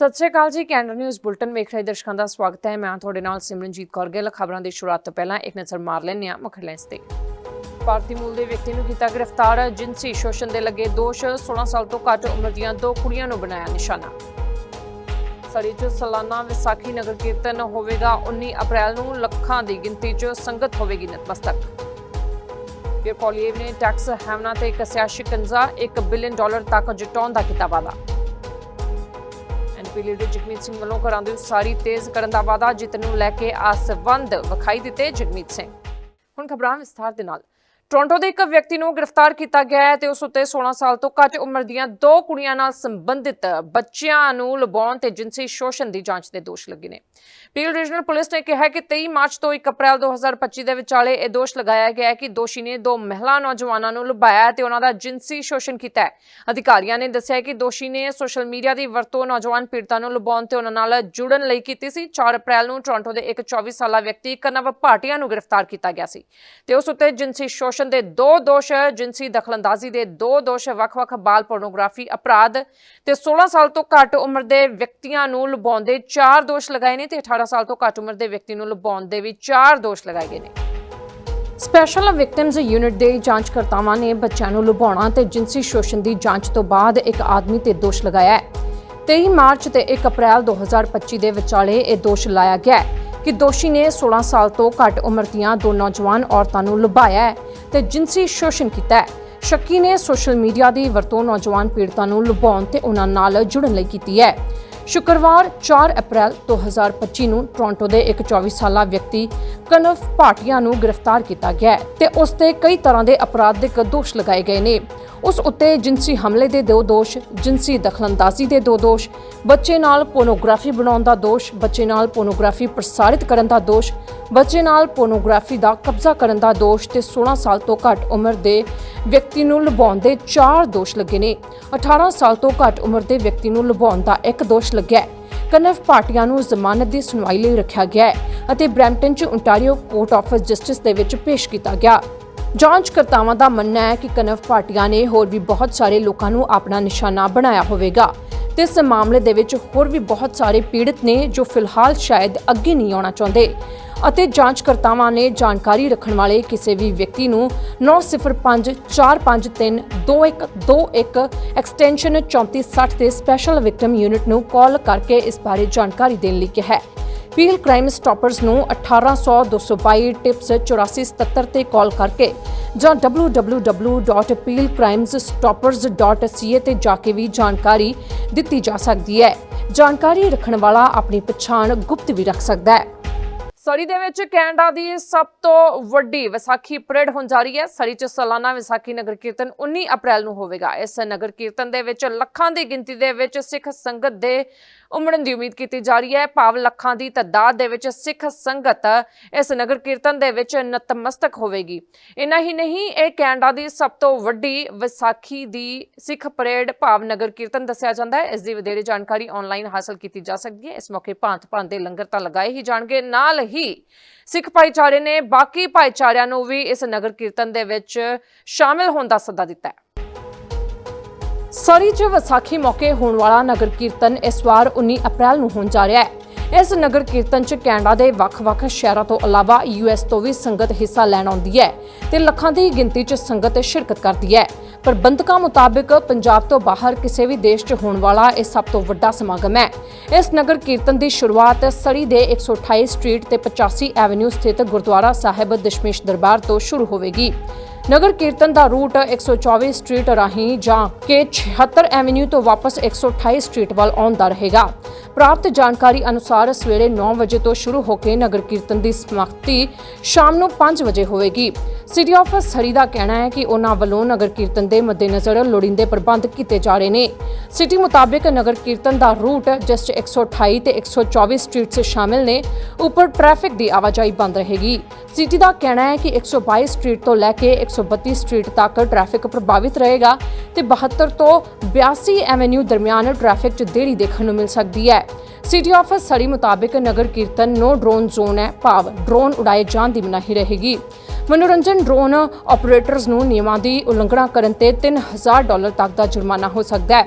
ਸਤਿ ਸ਼੍ਰੀ ਅਕਾਲ ਜੀ Canara news bulletin ਵੇਖ ਰਹੇ ਦਰਸ਼ਕਾਂ ਦਾ ਸਵਾਗਤ ਹੈ। ਮੈਂ ਤੁਹਾਡੇ ਨਾਲ ਸਿਮਰਨਜੀਤ ਕੌਰ ਗਿੱਲ। ਖਬਰਾਂ ਦੀ ਸ਼ੁਰੂਆਤ ਤੋਂ ਪਹਿਲਾਂ ਇੱਕ ਨਜ਼ਰ ਮਾਰ ਲੈਂਦੇ ਹਾਂ ਮੁੱਖ ਲੈਂਸ ਤੇ। ਭਾਰਤੀ ਮੂਲ ਦੇ ਵਿਅਕਤੀ ਨੂੰ ਕੀਤਾ ਗ੍ਰਿਫਤਾਰ, ਜਿਨਸੀ ਸ਼ੋਸ਼ਣ ਦੇ ਲੱਗੇ ਦੋਸ਼ 16 ਸਾਲ ਤੋਂ ਘੱਟ ਉਮਰ ਦੀਆਂ ਦੋ ਕੁੜੀਆਂ ਨੂੰ ਬਣਾਇਆ ਨਿਸ਼ਾਨਾ। ਸਰੀ ਚ ਸਾਲਾਨਾ ਵਿਸਾਖੀ ਨਗਰ ਕੀਰਤਨ ਹੋਵੇਗਾ 19 ਅਪ੍ਰੈਲ ਨੂੰ ਲੱਖਾਂ ਦੀ ਗਿਣਤੀ 'ਚ ਸੰਗਤ ਹੋਵੇਗੀ ਨਤਮਸਤਕ। ਫਿਰ ਪੋਲੀਏਵ ਨੇ ਟੈਕਸ ਹੈਵਨਾ ਤੇ ਕੱਸਿਆ ਸ਼ਿਕੰਜਾ 1 ਬਿਲੀਅਨ ਡਾਲਰ ਤੱਕ ਜਟਾਉਣ ਦਾ ਕੀਤਾ ਵਾਅਦਾ। ਐਨਪੀ ਲੀਡਰ ਜਗਮੀਤ ਸਿੰਘ ਵੱਲੋਂ ਘਰਾਂ ਦੀ ਉਸਾਰੀ ਤੇਜ਼ ਕਰਨ ਦਾ ਵਾਅਦਾ, ਜਿੱਤ ਨੂੰ ਲੈ ਕੇ ਆਸਵੰਦ ਵਿਖਾਈ ਦਿੱਤੇ ਜਗਮੀਤ ਸਿੰਘ। ਹੁਣ ਖਬਰਾਂ ਵਿਸਥਾਰ ਦੇ ਨਾਲ। ਟੋਰਾਂਟੋ ਦੇ ਇੱਕ ਵਿਅਕਤੀ ਨੂੰ ਗ੍ਰਿਫਤਾਰ ਕੀਤਾ ਗਿਆ ਹੈ ਤੇ ਉਸ ਉੱਤੇ 16 ਸਾਲ ਤੋਂ ਘੱਟ ਉਮਰ ਦੀਆਂ ਦੋ ਕੁੜੀਆਂ ਨਾਲ ਸੰਬੰਧਿਤ ਬੱਚਿਆਂ ਨੂੰ ਲੁਬਾਉਣ ਤੇ ਜਿਨਸੀ ਸ਼ੋਸ਼ਣ ਦੀ ਜਾਂਚ ਦੇ ਦੋਸ਼ ਲੱਗੇ ਨੇ। ਪੀਲ ਰੀਜਨਲ ਪੁਲਿਸ ਨੇ ਕਿਹਾ ਕਿ 23 ਮਾਰਚ ਤੋਂ 1 ਅਪ੍ਰੈਲ 2025 ਦੇ ਵਿਚਾਲੇ ਇਹ ਦੋਸ਼ ਲਗਾਇਆ ਗਿਆ ਹੈ ਕਿ ਦੋਸ਼ੀ ਨੇ ਦੋ ਮਹਿਲਾ ਨੌਜਵਾਨਾਂ ਨੂੰ ਲੁਭਾਇਆ ਹੈ ਤੇ ਉਹਨਾਂ ਦਾ ਜਿਨਸੀ ਸ਼ੋਸ਼ਣ ਕੀਤਾ ਹੈ। ਅਧਿਕਾਰੀਆਂ ਨੇ ਦੱਸਿਆ ਕਿ ਦੋਸ਼ੀ ਨੇ ਸੋਸ਼ਲ ਮੀਡੀਆ ਦੀ ਵਰਤੋਂ ਨੌਜਵਾਨ ਪੀੜਤਾਂ ਨੂੰ ਲੁਭਾਉਣ ਤੇ ਉਹਨਾਂ ਨਾਲ ਜੁੜਨ ਲਈ ਕੀਤੀ ਸੀ। 4 ਅਪ੍ਰੈਲ ਨੂੰ ਟੋਰਾਂਟੋ ਦੇ ਇੱਕ 24 ਸਾਲਾ ਵਿਅਕਤੀ ਕਨਵ ਭਾਟੀਆ ਨੂੰ ਗ੍ਰਿਫਤਾਰ ਕੀਤਾ ਗਿਆ ਸੀ। ਤੇ ਉਸ ਉੱਤੇ ਜਿਨਸੀ ਸ਼ੋਸ਼ਣ ਦੇ ਦੋ ਦੋਸ਼ ਜਿਨਸੀ ਦਖਲਅੰਦਾਜ਼ੀ ਦੇ ਦੋ ਦੋਸ਼, ਵੱਖ-ਵੱਖ ਬਾਲ ਪੋਰਨੋਗ੍ਰਾਫੀ ਅਪਰਾਧ ਤੇ 16 ਸਾਲ ਤੋਂ ਘੱਟ ਉਮਰ ਦੇ ਵਿਅਕਤੀਆਂ ਨੂੰ ਲੁਭਾਉਣ ਦੇ ਚਾਰ ਦੋਸ਼ ਲਗਾਏ ਨੇ ਤੇ 18 ਸਾਲ ਤੋਂ ਘੱਟ ਉਮਰ ਦੇ ਵਿਅਕਤੀ ਨੂੰ ਲੁਬਾਉਣ ਦੇ ਵੀ ਚਾਰ ਦੋਸ਼ ਲਗਾਏ ਗਏ ਨੇ। ਸਪੈਸ਼ਲ ਵਿਕਟਿਮਸ ਯੂਨਿਟ ਦੇ ਜਾਂਚਕਰਤਾਵਾਂ ਨੇ ਬੱਚਿਆਂ ਨੂੰ ਲੁਬਾਉਣਾ ਤੇ ਜਿਨਸੀ ਸ਼ੋਸ਼ਣ ਦੀ ਜਾਂਚ ਤੋਂ ਬਾਅਦ ਇੱਕ ਆਦਮੀ ਤੇ ਦੋਸ਼ ਲਗਾਇਆ ਹੈ। 23 ਮਾਰਚ ਤੇ 1 ਅਪ੍ਰੈਲ 2025 ਦੇ ਵਿਚਾਲੇ ਇਹ ਦੋਸ਼ ਲਾਇਆ ਗਿਆ ਹੈ ਕਿ ਦੋਸ਼ੀ ਨੇ 16 ਸਾਲ ਤੋਂ ਘੱਟ ਉਮਰ ਦੀਆਂ ਦੋ ਨੌਜਵਾਨ ਔਰਤਾਂ ਨੂੰ ਲੁਭਾਇਆ ਹੈ ਤੇ ਜਿਨਸੀ ਸ਼ੋਸ਼ਣ ਕੀਤਾ ਹੈ। ਸ਼ੱਕੀ ਨੇ ਸੋਸ਼ਲ ਮੀਡੀਆ ਦੀ ਵਰਤੋਂ ਨੌਜਵਾਨ ਪੀੜਤਾਂ ਨੂੰ ਲੁਭਾਉਣ ਤੇ ਉਹਨਾਂ ਨਾਲ ਜੁੜਨ ਲਈ ਕੀਤੀ ਹੈ। ਸ਼ੁੱਕਰਵਾਰ 4 ਅਪ੍ਰੈਲ 2025 ਨੂੰ ਟੋਰਾਂਟੋ ਦੇ ਇੱਕ 24 ਸਾਲਾ ਵਿਅਕਤੀ ਕਨਵ ਭਾਟੀਆ ਨੂੰ ਗ੍ਰਿਫਤਾਰ ਕੀਤਾ ਗਿਆ ਤੇ ਉਸ ਤੇ ਕਈ ਤਰ੍ਹਾਂ ਦੇ ਅਪਰਾਧਿਕ ਦੋਸ਼ ਲਗਾਏ ਗਏ ਨੇ। ਉਸ ਉੱਤੇ ਜਿਨਸੀ ਹਮਲੇ ਦੇ ਦੋ ਦੋਸ਼ ਜਿਨਸੀ ਦਖਲਅੰਦਾਜ਼ੀ ਦੇ ਦੋ ਦੋਸ਼, ਬੱਚੇ ਨਾਲ ਪੋਰਨੋਗ੍ਰਾਫੀ ਬਣਾਉਣ ਦਾ ਦੋਸ਼, ਬੱਚੇ ਨਾਲ ਪੋਰਨੋਗ੍ਰਾਫੀ ਪ੍ਰਸਾਰਿਤ ਕਰਨ ਦਾ ਦੋਸ਼, ਬੱਚੇ ਨਾਲ ਪੋਰਨੋਗ੍ਰਾਫੀ ਦਾ ਕਬਜ਼ਾ ਕਰਨ ਦਾ ਦੋਸ਼ ਤੇ 16 ਸਾਲ ਤੋਂ ਘੱਟ ਉਮਰ ਦੇ ਵਿਅਕਤੀ ਨੂੰ ਲੁਭਾਉਣ ਦੇ ਚਾਰ ਦੋਸ਼ ਲੱਗੇ ਨੇ। 18 ਸਾਲ ਤੋਂ ਘੱਟ ਉਮਰ ਦੇ ਵਿਅਕਤੀ ਨੂੰ ਲੁਭਾਉਣ ਦਾ ਇੱਕ ਦੋਸ਼ ਲੱਗਿਆ ਕਨਵ ਪਾਰਟੀਆਂ ਨੂੰ ਜ਼ਮਾਨਤ ਦੀ ਸੁਣਵਾਈ ਲਈ ਰੱਖਿਆ ਗਿਆ ਹੈ ਅਤੇ ਬ੍ਰੈਂਪਟਨ 'ਚ ਓਨਟਾਰੀਓ ਕੋਰਟ ਆਫ ਜਸਟਿਸ ਦੇ ਵਿੱਚ ਪੇਸ਼ ਕੀਤਾ ਗਿਆ। ਜਾਂਚਕਰਤਾਵਾਂ ਦਾ ਮੰਨਣਾ ਹੈ ਕਿ ਕਨਵ ਪਾਰਟੀਆਂ ਨੇ ਹੋਰ ਵੀ ਬਹੁਤ ਸਾਰੇ ਲੋਕਾਂ ਨੂੰ ਆਪਣਾ ਨਿਸ਼ਾਨਾ ਬਣਾਇਆ ਹੋਵੇਗਾ। ਤੇ ਇਸ ਮਾਮਲੇ ਦੇ ਵਿੱਚ ਹੋਰ ਵੀ ਬਹੁਤ ਸਾਰੇ ਪੀੜਤ ਨੇ ਜੋ ਫਿਲਹਾਲ ਸ਼ਾਇਦ ਅੱਗੇ ਨਹੀਂ ਆਉਣਾ ਚਾਹੁੰਦੇ। ਅਤੇ ਜਾਂਚਕਰਤਾਵਾਂ ਨੇ ਜਾਣਕਾਰੀ ਰੱਖਣ ਵਾਲੇ ਕਿਸੇ ਵੀ ਵਿਅਕਤੀ ਨੂੰ 9054532121 ਐਕਸਟੈਂਸ਼ਨ 3460 ਤੇ ਸਪੈਸ਼ਲ ਵਿਕਟਮ ਯੂਨਿਟ ਨੂੰ ਕਾਲ ਕਰਕੇ ਇਸ ਬਾਰੇ ਜਾਣਕਾਰੀ ਦੇਣ ਲਈ ਕਿਹਾ ਹੈ। ਪੀਲ ਕ੍ਰਾਈਮ ਸਟਾਪਰਸ ਨੂੰ 1800 222 ਟਿਪਸ 8477 ਤੇ ਕਾਲ ਕਰਕੇ ਜਾਂ www.peelcrimesstoppers.ca ਤੇ ਜਾ ਕੇ ਵੀ ਜਾਣਕਾਰੀ ਦਿੱਤੀ ਜਾ ਸਕਦੀ ਹੈ। ਜਾਣਕਾਰੀ ਰੱਖਣ ਵਾਲਾ ਆਪਣੀ ਪਛਾਣ ਗੁਪਤ ਵੀ ਰੱਖ ਸਕਦਾ ਹੈ। ਸਰੀ ਦੇ ਵਿੱਚ ਕੈਨੇਡਾ ਦੀ ਸਭ ਤੋਂ ਵੱਡੀ ਵਿਸਾਖੀ ਪਰੇਡ ਹੋਣ ਜਾ ਰਹੀ ਹੈ। ਸਰੀ ਚ ਸਾਲਾਨਾ ਵਿਸਾਖੀ ਨਗਰ ਕੀਰਤਨ 19 ਅਪ੍ਰੈਲ ਨੂੰ ਹੋਵੇਗਾ। ਇਸ ਨਗਰ ਕੀਰਤਨ ਦੇ ਵਿੱਚ ਲੱਖਾਂ ਦੀ ਗਿਣਤੀ ਦੇ ਵਿੱਚ ਸਿੱਖ ਸੰਗਤ ਦੇ ਉਮੜਨ ਦੀ ਉਮੀਦ ਕੀਤੀ ਜਾ ਰਹੀ ਹੈ। ਭਾਵ ਲੱਖਾਂ ਦੀ ਤਦਾਦ ਦੇ ਵਿੱਚ ਸਿੱਖ ਸੰਗਤ ਇਸ ਨਗਰ ਕੀਰਤਨ ਦੇ ਵਿੱਚ ਨਤਮਸਤਕ ਹੋਵੇਗੀ। ਇਨਾ ਹੀ ਨਹੀਂ, ਇਹ ਕੈਨੇਡਾ ਦੀ ਸਭ ਤੋਂ ਵੱਡੀ ਵਿਸਾਖੀ ਦੀ ਸਿੱਖ ਪਰੇਡ ਭਾਵ ਨਗਰ ਕੀਰਤਨ ਦੱਸਿਆ ਜਾਂਦਾ ਹੈ। ਇਸ ਦੀ ਵਧੇਰੇ ਜਾਣਕਾਰੀ ਆਨਲਾਈਨ ਹਾਸਲ ਕੀਤੀ ਜਾ ਸਕਦੀ ਹੈ। ਇਸ ਮੌਕੇ ਭਾਂਤ ਭਾਂਤ ਦੇ ਲੰਗਰ ਤਾਂ ਲਗਾਏ ਹੀ ਜਾਣਗੇ। ਨਾਲ ਹੀ ਸਿੱਖ ਭਾਈਚਾਰੇ ਨੇ ਬਾਕੀ ਭਾਈਚਾਰਿਆਂ ਨੂੰ ਵੀ ਇਸ ਨਗਰ ਕੀਰਤਨ ਦੇ ਵਿੱਚ ਸ਼ਾਮਿਲ ਹੋਣ ਦਾ ਸੱਦਾ ਦਿੱਤਾ ਹੈ। ਸਰੀ 'ਚ ਵਿਸਾਖੀ ਮੌਕੇ ਹੋਣ ਵਾਲਾ ਨਗਰ ਕੀਰਤਨ ਇਸ ਵਾਰ 19 ਅਪ੍ਰੈਲ ਨੂੰ ਹੋਣ ਜਾ ਰਿਹਾ ਹੈ। ਇਸ ਨਗਰ ਕੀਰਤਨ 'ਚ ਕੈਨੇਡਾ ਦੇ ਵੱਖ-ਵੱਖ ਸ਼ਹਿਰਾਂ ਤੋਂ ਇਲਾਵਾ ਯੂਐਸ ਤੋਂ ਵੀ ਸੰਗਤ ਹਿੱਸਾ ਲੈਣ ਆਉਂਦੀ ਹੈ ਤੇ ਲੱਖਾਂ ਦੀ ਗਿਣਤੀ 'ਚ ਸੰਗਤ ਸ਼ਿਰਕਤ ਕਰਦੀ ਹੈ। ਪ੍ਰਬੰਧਕਾਂ ਮੁਤਾਬਕ ਪੰਜਾਬ ਤੋਂ ਬਾਹਰ ਕਿਸੇ ਵੀ ਦੇਸ਼ 'ਚ ਹੋਣ ਵਾਲਾ ਇਹ ਸਭ ਤੋਂ ਵੱਡਾ ਸਮਾਗਮ ਹੈ। ਇਸ ਨਗਰ ਕੀਰਤਨ ਦੀ ਸ਼ੁਰੂਆਤ ਸਰੀ ਦੇ 128 ਸਟਰੀਟ ਤੇ 85 ਐਵੇਨਿਊ ਸਥਿਤ ਗੁਰਦੁਆਰਾ ਸਾਹਿਬ ਦਸ਼ਮੇਸ਼ ਦਰਬਾਰ ਤੋਂ ਸ਼ੁਰੂ ਹੋਵੇਗੀ। ਨਗਰ ਕੀਰਤਨ ਦਾ ਰੂਟ 124 ਸਟਰੀਟ ਰਾਹੀਂ ਜਾਂ ਕੇ 76 ਐਵੇਨਿਊ ਤੋਂ ਵਾਪਸ 128 ਸਟਰੀਟ ਵੱਲ ਆਉਂਦਾ ਰਹੇਗਾ। ਪ੍ਰਾਪਤ ਜਾਣਕਾਰੀ ਅਨੁਸਾਰ ਸਵੇਰੇ 9 ਵਜੇ ਤੋਂ ਸ਼ੁਰੂ ਹੋ ਕੇ ਨਗਰ ਕੀਰਤਨ ਦੀ ਸਮਾਪਤੀ ਸ਼ਾਮ ਨੂੰ 5 ਵਜੇ ਹੋਵੇਗੀ। ਸਿਟੀ ਆਫ ਸਰੀ ਦਾ ਕਹਿਣਾ ਹੈ ਕਿ ਉਹਨਾਂ ਵੱਲੋਂ ਨਗਰ ਕੀਰਤਨ ਦੇ ਮੱਦੇਨਜ਼ਰ ਲੋੜੀਂਦੇ ਪ੍ਰਬੰਧ ਕੀਤੇ ਜਾ ਰਹੇ ਨੇ। ਸਿਟੀ ਮੁਤਾਬਕ ਨਗਰ ਕੀਰਤਨ ਦਾ ਰੂਟ ਜਸਟ 128 ਤੇ 124 ਸਟਰੀਟ ਸ਼ਾਮਿਲ ਨੇ। ਉੱਪਰ ਟ੍ਰੈਫਿਕ ਦੀ ਆਵਾਜਾਈ ਬੰਦ ਰਹੇਗੀ। ਸਿਟੀ ਦਾ ਕਹਿਣਾ ਹੈ ਕਿ 122 ਸਟਰੀਟ ਤੋਂ ਲੈ ਕੇ 132 ਸਟਰੀਟ ਤੱਕ ਟ੍ਰੈਫਿਕ ਪ੍ਰਭਾਵਿਤ ਰਹੇਗਾ ਤੇ 72 ਤੋਂ 82 ਐਵੇਨਿਊ ਦਰਮਿਆਨ ਟ੍ਰੈਫਿਕ 'ਚ ਦੇਰੀ ਦੇਖਣ ਨੂੰ ਮਿਲ ਸਕਦੀ ਹੈ। ਸਿਟੀ ਆਫਿਸ ਸੜੀ ਮੁਤਾਬਕ ਨਗਰ ਕੀਰਤਨ ਨੋ ਡਰੋਨ ਜ਼ੋਨ ਹੈ। ਭਾਵ ਡਰੋਨ ਉਡਾਏ ਜਾਣ ਦੀ ਮਨਾਹੀ ਰਹੇਗੀ। ਮਨੋਰੰਜਨ ਡਰੋਨ ਆਪਰੇਟਰਸ ਨੂੰ ਨਿਯਮਾਂ ਦੀ ਉਲੰਘਣਾ ਕਰਨ ਤੇ 3000 ਡਾਲਰ ਤੱਕ ਦਾ ਜੁਰਮਾਨਾ ਹੋ ਸਕਦਾ ਹੈ।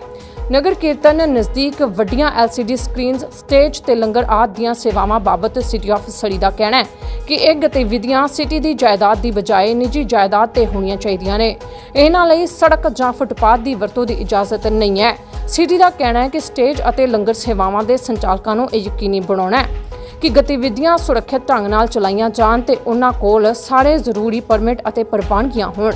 ਨਗਰ ਕੀਰਤਨ ਨਜ਼ਦੀਕ ਵੱਡੀਆਂ LCD ਸਕਰੀਨਸ ਸਟੇਜ ਤੇ ਲੰਗਰ ਆਦਿ ਦੀਆਂ ਸੇਵਾਵਾਂ ਬਾਬਤ ਸਿਟੀ ਆਫ ਸੜੀ ਦਾ ਕਹਿਣਾ ਹੈ ਕਿ ਇਹ ਗਤੀਵਿਧੀਆਂ ਸਿਟੀ ਦੀ ਜਾਇਦਾਦ ਦੀ ਬਜਾਏ ਨਿੱਜੀ ਜਾਇਦਾਦ ਤੇ ਹੋਣੀਆਂ ਚਾਹੀਦੀਆਂ ਨੇ। ਇਹਨਾਂ ਲਈ ਸੜਕ ਜਾਂ ਫੁੱਟਪਾਥ ਦੀ ਵਰਤੋਂ ਦੀ ਇਜਾਜ਼ਤ ਨਹੀਂ ਹੈ। ਸਿਟੀ ਦਾ ਕਹਿਣਾ ਹੈ ਕਿ ਸਟੇਜ ਅਤੇ ਲੰਗਰ ਸੇਵਾਵਾਂ ਦੇ ਸੰਚਾਲਕਾਂ ਨੂੰ ਇਹ ਯਕੀਨੀ ਬਣਾਉਣਾ ਹੈ। ਕਿ ਗਤੀਵਿਧੀਆਂ ਸੁਰੱਖਿਅਤ ਢੰਗ ਨਾਲ ਚਲਾਈਆਂ ਜਾਣ ਤੇ ਉਹਨਾਂ ਕੋਲ ਸਾਰੇ ਜ਼ਰੂਰੀ ਪਰਮਿਟ ਅਤੇ ਪ੍ਰਵਾਨਗੀਆਂ ਹੋਣ।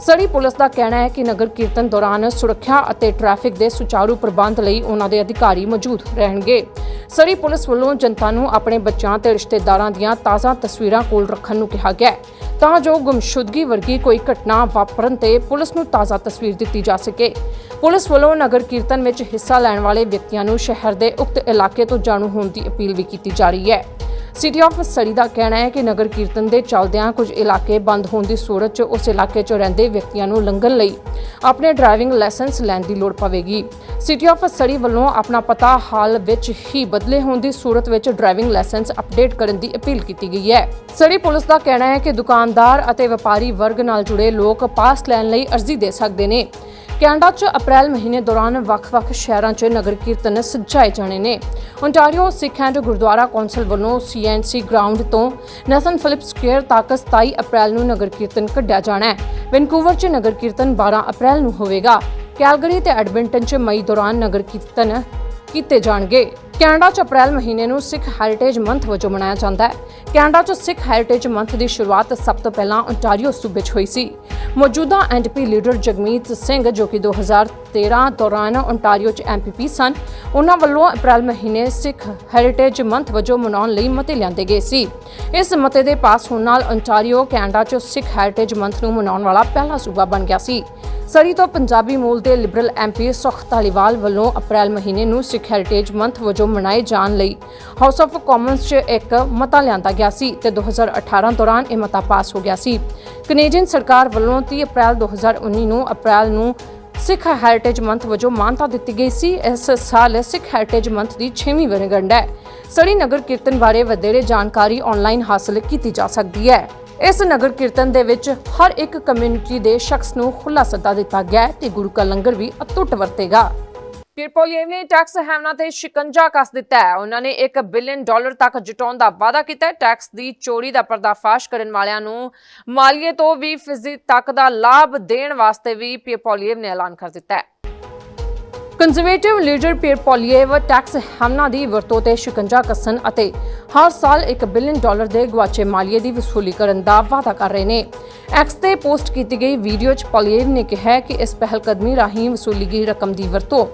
ਸੜੀ ਪੁਲਿਸ ਦਾ ਕਹਿਣਾ ਹੈ ਕਿ ਨਗਰ ਕੀਰਤਨ ਦੌਰਾਨ ਸੁਰੱਖਿਆ ਅਤੇ ਟ੍ਰੈਫਿਕ ਦੇ ਸੁਚਾਰੂ ਪ੍ਰਬੰਧ ਲਈ ਉਹਨਾਂ ਦੇ ਅਧਿਕਾਰੀ ਮੌਜੂਦ ਰਹਿਣਗੇ। ਸੜੀ ਪੁਲਿਸ ਵੱਲੋਂ ਜਨਤਾ ਨੂੰ ਆਪਣੇ ਬੱਚਿਆਂ ਤੇ ਰਿਸ਼ਤੇਦਾਰਾਂ ਦੀਆਂ ਤਾਜ਼ਾ ਤਸਵੀਰਾਂ ਕੋਲ ਰੱਖਣ ਨੂੰ ਕਿਹਾ ਗਿਆ ਤਾਂ ਜੋ ਗੁੰਮਸ਼ੁਦਗੀ ਵਰਗੀ ਕੋਈ ਘਟਨਾ ਵਾਪਰਨ ਤੇ ਪੁਲਿਸ ਨੂੰ ਤਾਜ਼ਾ ਤਸਵੀਰ ਦਿੱਤੀ ਜਾ ਸਕੇ। ਪੁਲਿਸ ਵੱਲੋਂ ਨਗਰ ਕੀਰਤਨ ਵਿੱਚ ਹਿੱਸਾ ਲੈਣ ਵਾਲੇ ਵਿਅਕਤੀਆਂ ਨੂੰ ਸ਼ਹਿਰ ਦੇ ਉਕਤ ਇਲਾਕੇ ਤੋਂ ਜਾਣੂ ਹੋਣ ਦੀ ਅਪੀਲ ਵੀ ਕੀਤੀ ਜਾ ਰਹੀ ਹੈ। ਸਿਟੀ ਆਫ ਸੜੀ ਦਾ ਕਹਿਣਾ ਹੈ ਕਿ ਨਗਰ ਕੀਰਤਨ ਦੇ ਚੱਲਦਿਆਂ ਕੁਝ ਇਲਾਕੇ ਬੰਦ ਹੋਣ ਦੀ ਸੂਰਤ 'ਚ ਉਸ ਇਲਾਕੇ 'ਚ ਰਹਿੰਦੇ ਵਿਅਕਤੀਆਂ ਨੂੰ ਲੰਘਣ ਲਈ ਆਪਣੇ ਡਰਾਈਵਿੰਗ ਲਾਇਸੈਂਸ ਲੈਣ ਦੀ ਲੋੜ ਪਵੇਗੀ। ਸਿਟੀ ਆਫ ਸੜੀ ਵੱਲੋਂ ਆਪਣਾ ਪਤਾ ਹਾਲ ਵਿੱਚ ਹੀ ਬਦਲੇ ਹੋਣ ਦੀ ਸੂਰਤ ਵਿੱਚ ਡਰਾਈਵਿੰਗ ਲਾਇਸੈਂਸ ਅਪਡੇਟ ਕਰਨ ਦੀ ਅਪੀਲ ਕੀਤੀ ਗਈ ਹੈ। ਸੜੀ ਪੁਲਿਸ ਦਾ ਕਹਿਣਾ ਹੈ ਕਿ ਦੁਕਾਨਦਾਰ ਅਤੇ ਵਪਾਰੀ ਵਰਗ ਨਾਲ ਜੁੜੇ ਲੋਕ ਪਾਸ ਲੈਣ ਲਈ ਅਰਜ਼ੀ ਦੇ ਸਕਦੇ ਨੇ। ਕੈਨੇਡਾ 'ਚ ਅਪ੍ਰੈਲ ਮਹੀਨੇ ਦੌਰਾਨ ਵੱਖ-ਵੱਖ ਸ਼ਹਿਰਾਂ 'ਚ ਨਗਰ ਕੀਰਤਨ ਸਜਾਏ ਜਾਣੇ ਨੇ। Ontario Sikh and Gurdwara council ਵੱਲੋਂ ਸੀਐਨਸੀ ਗਰਾਊਂਡ ਤੋਂ ਨੈਸਨ ਫਿਲਿਪ ਸਕੁਅਰ ਤੱਕ 27 ਅਪ੍ਰੈਲ ਨੂੰ ਨਗਰ ਕੀਰਤਨ ਕੱਢਿਆ ਜਾਣਾ ਹੈ। ਵੈਨਕੂਵਰ 'ਚ ਨਗਰ ਕੀਰਤਨ 12 ਅਪ੍ਰੈਲ ਨੂੰ ਹੋਵੇਗਾ। ਕੈਲਗਰੀ ਤੇ ਐਡਮਿੰਟਨ 'ਚ ਮਈ ਦੌਰਾਨ ਨਗਰ ਕੀਰਤਨ ਕੀਤੇ ਜਾਣਗੇ। ਕੈਨੇਡਾ 'ਚ ਅਪ੍ਰੈਲ ਮਹੀਨੇ ਨੂੰ ਸਿੱਖ ਹੈਰੀਟੇਜ ਮੰਥ ਵਜੋਂ ਮਨਾਇਆ ਜਾਂਦਾ ਹੈ। ਕੈਨੇਡਾ 'ਚ ਸਿੱਖ ਹੈਰੀਟੇਜ ਮੰਥ ਦੀ ਸ਼ੁਰੂਆਤ ਸਭ ਤੋਂ ਪਹਿਲਾਂ ਓਨਟਾਰੀਓ ਸੂਬੇ 'ਚ ਹੋਈ ਸੀ। ਮੌਜੂਦਾ ਐਨਡੀਪੀ ਲੀਡਰ ਜਗਮੀਤ ਸਿੰਘ, ਜੋ ਕਿ 2013 ਦੌਰਾਨ ਓਨਟਾਰੀਓ 'ਚ ਐਮਪੀਪੀ ਸਨ, ਉਹਨਾਂ ਵੱਲੋਂ ਅਪ੍ਰੈਲ ਮਹੀਨੇ ਸਿੱਖ ਹੈਰੀਟੇਜ ਮੰਥ ਵਜੋਂ ਮਨਾਉਣ ਲਈ ਮਤੇ ਲਿਆਂਦੇ ਗਏ ਸੀ। ਇਸ ਮਤੇ ਦੇ ਪਾਸ ਹੋਣ ਨਾਲ ਓਨਟਾਰੀਓ ਕੈਨੇਡਾ 'ਚ ਸਿੱਖ ਹੈਰੀਟੇਜ ਮੰਥ ਨੂੰ ਮਨਾਉਣ ਵਾਲਾ ਪਹਿਲਾ ਸੂਬਾ ਬਣ ਗਿਆ ਸੀ। ਸਰੀ ਤੋਂ ਪੰਜਾਬੀ ਮੂਲ ਦੇ ਲਿਬਰਲ ਐਮਪੀ ਸੁਖ ਧਾਲੀਵਾਲ ਵੱਲੋਂ ਅਪ੍ਰੈਲ ਮਹੀਨੇ ਨੂੰ ਸਿੱਖ ਹੈਰੀਟੇਜ ਮੰਥ ਵਜੋਂ ਮਨਾਏ ਜਾਣ ਲਈ ਹਾਊਸ ਆਫ ਕਾਮਨਸ 'ਚ ਇੱਕ ਮਤਾ ਲਿਆਂਦਾ ਗਿਆ ਸੀ ਤੇ 2018 ਦੌਰਾਨ ਇਹ ਮਤਾ ਪਾਸ ਹੋ ਗਿਆ ਸੀ। ਕੈਨੇਡੀਅਨ ਸਰਕਾਰ ਵੱਲੋਂ 30 ਅਪ੍ਰੈਲ 2019 ਨੂੰ ਅਪ੍ਰੈਲ ਨੂੰ ਸਿੱਖ ਹੈਰੀਟੇਜ ਮੰਥ ਵਜੋਂ ਮਾਨਤਾ ਦਿੱਤੀ ਗਈ ਸੀ। ਇਸ ਸਾਲ ਸਿੱਖ ਹੈਰੀਟੇਜ ਮੰਥ ਦੀ 6ਵੀਂ ਵਰ੍ਹੇਗੰਢ ਹੈ। ਸੜੀ ਨਗਰ ਕੀਰਤਨ ਬਾਰੇ ਵਧੇਰੇ ਜਾਣਕਾਰੀ ਆਨਲਾਈਨ ਹਾਸਲ ਕੀਤੀ ਜਾ ਸਕਦੀ ਹੈ। ਇਸ ਨਗਰ ਕੀਰਤਨ ਦੇ ਵਿੱਚ ਹਰ ਇੱਕ ਕਮਿਊਨਿਟੀ ਦੇ ਸ਼ਖਸ ਨੂੰ ਖੁੱਲਾ ਸੱਦਾ ਦਿੱਤਾ ਗਿਆ ਤੇ ਗੁਰੂ ਕਾ ਲੰਗਰ ਵੀ ਅਟੁੱਟ ਵਰਤੇਗਾ। ਪੀਰਪੋਲੀਏਵ ਨੇ ਟੈਕਸ ਹੈਵਨਾ ਤੇ ਸ਼ਿਕੰਜਾ ਕੱਸ ਦਿੱਤਾ ਹੈ। ਉਹਨਾਂ ਨੇ 1 ਬਿਲੀਅਨ ਡਾਲਰ ਤੱਕ ਜਟਾਉਣ ਦਾ ਵਾਅਦਾ ਕੀਤਾ ਹੈ। ਟੈਕਸ ਦੀ ਚੋਰੀ ਦਾ ਪਰਦਾਫਾਸ਼ ਕਰਨ ਵਾਲਿਆਂ ਨੂੰ ਮਾਲੀਏ ਤੋਂ 20% ਤੱਕ ਦਾ ਲਾਭ ਦੇਣ ਵਾਸਤੇ ਵੀ ਪੀਰਪੋਲੀਏਵ ਨੇ ਐਲਾਨ ਕਰ ਦਿੱਤਾ ਹੈ। ਕੰਜ਼ਰਵੇਟਿਵ ਲੀਡਰ ਪੀਰ ਪੋਲੀਏਵ ਟੈਕਸ ਹਮਨਾ ਦੀ ਵਰਤੋਂ ਤੇ ਸ਼ਿਕੰਜਾ ਕੱਸਣ ਅਤੇ ਹਰ ਸਾਲ 1 ਬਿਲੀਅਨ ਡਾਲਰ ਦੇ ਗਵਾਚੇ ਮਾਲੀਏ ਦੀ ਵਸੂਲੀ ਕਰਨ ਦਾ ਵਾਅਦਾ ਕਰ ਰਹੇ ਨੇ। ਐਕਸ ਤੇ ਪੋਸਟ ਕੀਤੀ ਗਈ ਵੀਡੀਓ 'ਚ ਪੋਲੀਏਵ ਨੇ ਕਿਹਾ ਕਿ ਇਸ ਪਹਿਲਕਦਮੀ ਰਾਹੀਂ ਵਸੂਲੀ ਗਈ ਰਕਮ ਦੀ ਵਰਤੋਂ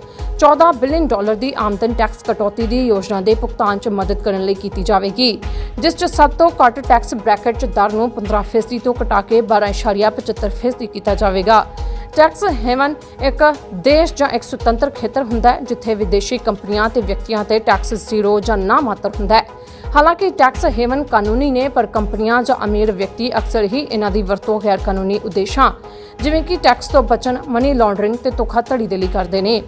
14 ਬਿਲੀਅਨ ਡਾਲਰ ਦੀ ਆਮਦਨ ਟੈਕਸ ਕਟੌਤੀ ਦੀ ਯੋਜਨਾ ਦੇ ਭੁਗਤਾਨ 'ਚ ਮਦਦ ਕਰਨ ਲਈ ਕੀਤੀ ਜਾਵੇਗੀ, ਜਿਸ 'ਚ ਸਭ ਤੋਂ ਘੱਟ ਟੈਕਸ ਬ੍ਰੈਕਟ 'ਚ ਦਰ ਨੂੰ 15% ਤੋਂ ਘਟਾ ਕੇ 12.75% ਕੀਤਾ ਜਾਵੇਗਾ। ਟੈਕਸ ਹੈਵਨ ਇੱਕ ਦੇਸ਼ ਜਾਂ ਇੱਕ ਸੁਤੰਤਰ ਖੇਤਰ ਹੁੰਦਾ ਹੈ, ਜਿੱਥੇ ਵਿਦੇਸ਼ੀ ਕੰਪਨੀਆਂ ਤੇ ਵਿਅਕਤੀਆਂ ਤੇ ਟੈਕਸ ਜ਼ੀਰੋ ਜਾਂ ਨਾ ਮਾਤਰ ਹੁੰਦਾ ਹੈ। ਹਾਲਾਂਕਿ ਟੈਕਸ ਹੈਵਨ ਕਾਨੂੰਨੀ ਨੇ, ਪਰ ਕੰਪਨੀਆਂ ਜਾਂ ਅਮੀਰ ਵਿਅਕਤੀ ਅਕਸਰ ਹੀ ਇਹਨਾਂ ਦੀ ਵਰਤੋਂ ਗੈਰ ਕਾਨੂੰਨੀ ਉਦੇਸ਼ਾਂ, ਜਿਵੇਂ ਕਿ ਟੈਕਸ ਤੋਂ ਬਚਣ ਮਨੀ ਲਾਂਡਰਿੰਗ ਤੇ ਧੋਖਾਧੜੀ ਦੇ ਲਈ ਕਰਦੇ ਨੇ।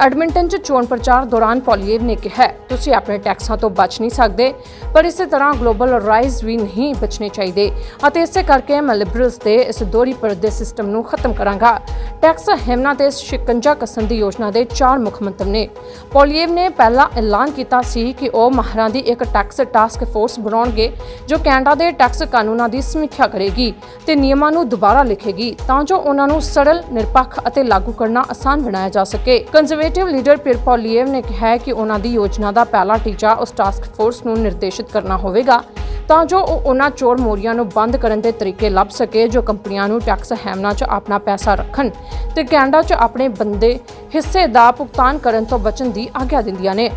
ਐਡਮਿੰਟਨ 'ਚ ਚੋਣ ਪ੍ਰਚਾਰ ਦੌਰਾਨ ਪੋਲੀਏਵ ਨੇ ਕਿਹਾ, ਤੁਸੀਂ ਆਪਣੇ ਟੈਕਸਾਂ ਤੋਂ ਬਚ ਨਹੀਂ ਸਕਦੇ, ਪਰ ਇਸੇ ਤਰ੍ਹਾਂ ਗਲੋਬਲ ਰਾਈਜ਼ ਵੀ ਨਹੀਂ ਬਚਣੇ ਚਾਹੀਦੇ ਅਤੇ ਇਸੇ ਕਰਕੇ ਮੈਂ ਲਿਬਰਲਸ ਦੇ ਇਸ ਦੋਹਰੀ ਪਰਦੇ ਸਿਸਟਮ ਨੂੰ ਖਤਮ ਕਰਾਂਗਾ। ਟੈਕਸ ਹੈਮਨਾ ਤੇ ਸ਼ਿਕੰਜਾ ਕਸਣ ਦੀ ਯੋਜਨਾ ਦੇ ਚਾਰ ਮੁੱਖ ਮੰਤਵ ਨੇ। ਪੋਲੀਏਵ ਨੇ ਪਹਿਲਾਂ ਐਲਾਨ ਕੀਤਾ ਸੀ ਕਿ ਉਹ ਮਾਹਰਾਂ ਦੀ ਇੱਕ ਟੈਕਸ ਟਾਸਕ ਫੋਰਸ ਬਣਾਉਣਗੇ, ਜੋ ਕੈਨੇਡਾ ਦੇ ਟੈਕਸ ਕਾਨੂੰਨਾਂ ਦੀ ਸਮੀਖਿਆ ਕਰੇਗੀ ਤੇ ਨਿਯਮਾਂ ਨੂੰ ਦੁਬਾਰਾ ਲਿਖੇਗੀ, ਤਾਂ ਜੋ ਉਹਨਾਂ ਨੂੰ ਸਰਲ, ਨਿਰਪੱਖ ਅਤੇ ਲਾਗੂ ਕਰਨਾ ਆਸਾਨ ਬਣਾਇਆ ਜਾ ਸਕੇ। ਕੰਜ਼ਰਵੇਟਿਵ ਲੀਡਰ ਪਿਰ ਨੇ ਕਿਹਾ ਕਿ ਉਹਨਾਂ ਦੀ ਯੋਜਨਾ ਦਾ ਪਹਿਲਾ ਟੀਚਾ ਉਸ ਟਾਸਕ ਫੋਰਸ ਨੂੰ ਨਿਰਦੇਸ਼ਿਤ ਕਰਨਾ ਹੋਵੇਗਾ, ਤਾਂ ਜੋ ਉਹ ਉਹਨਾਂ ਚੋਰ ਮੋਰੀਆਂ ਨੂੰ ਬੰਦ ਕਰਨ ਦੇ ਤਰੀਕੇ ਲੱਭ ਸਕੇ ਜੋ ਕੰਪਨੀਆਂ ਨੂੰ ਟੈਕਸ ਹੈਮਨਾ 'ਚ ਆਪਣਾ ਪੈਸਾ ਰੱਖਣ ਤੇ ਕੈਨੇਡਾ 'ਚ ਆਪਣੇ ਬੰਦੇ ਹਿੱਸੇ ਦਾ ਭੁਗਤਾਨ ਕਰਨ ਤੋਂ ਬਚਣ ਦੀ ਆਗਿਆ ਦਿੰਦੀਆਂ ਨੇ।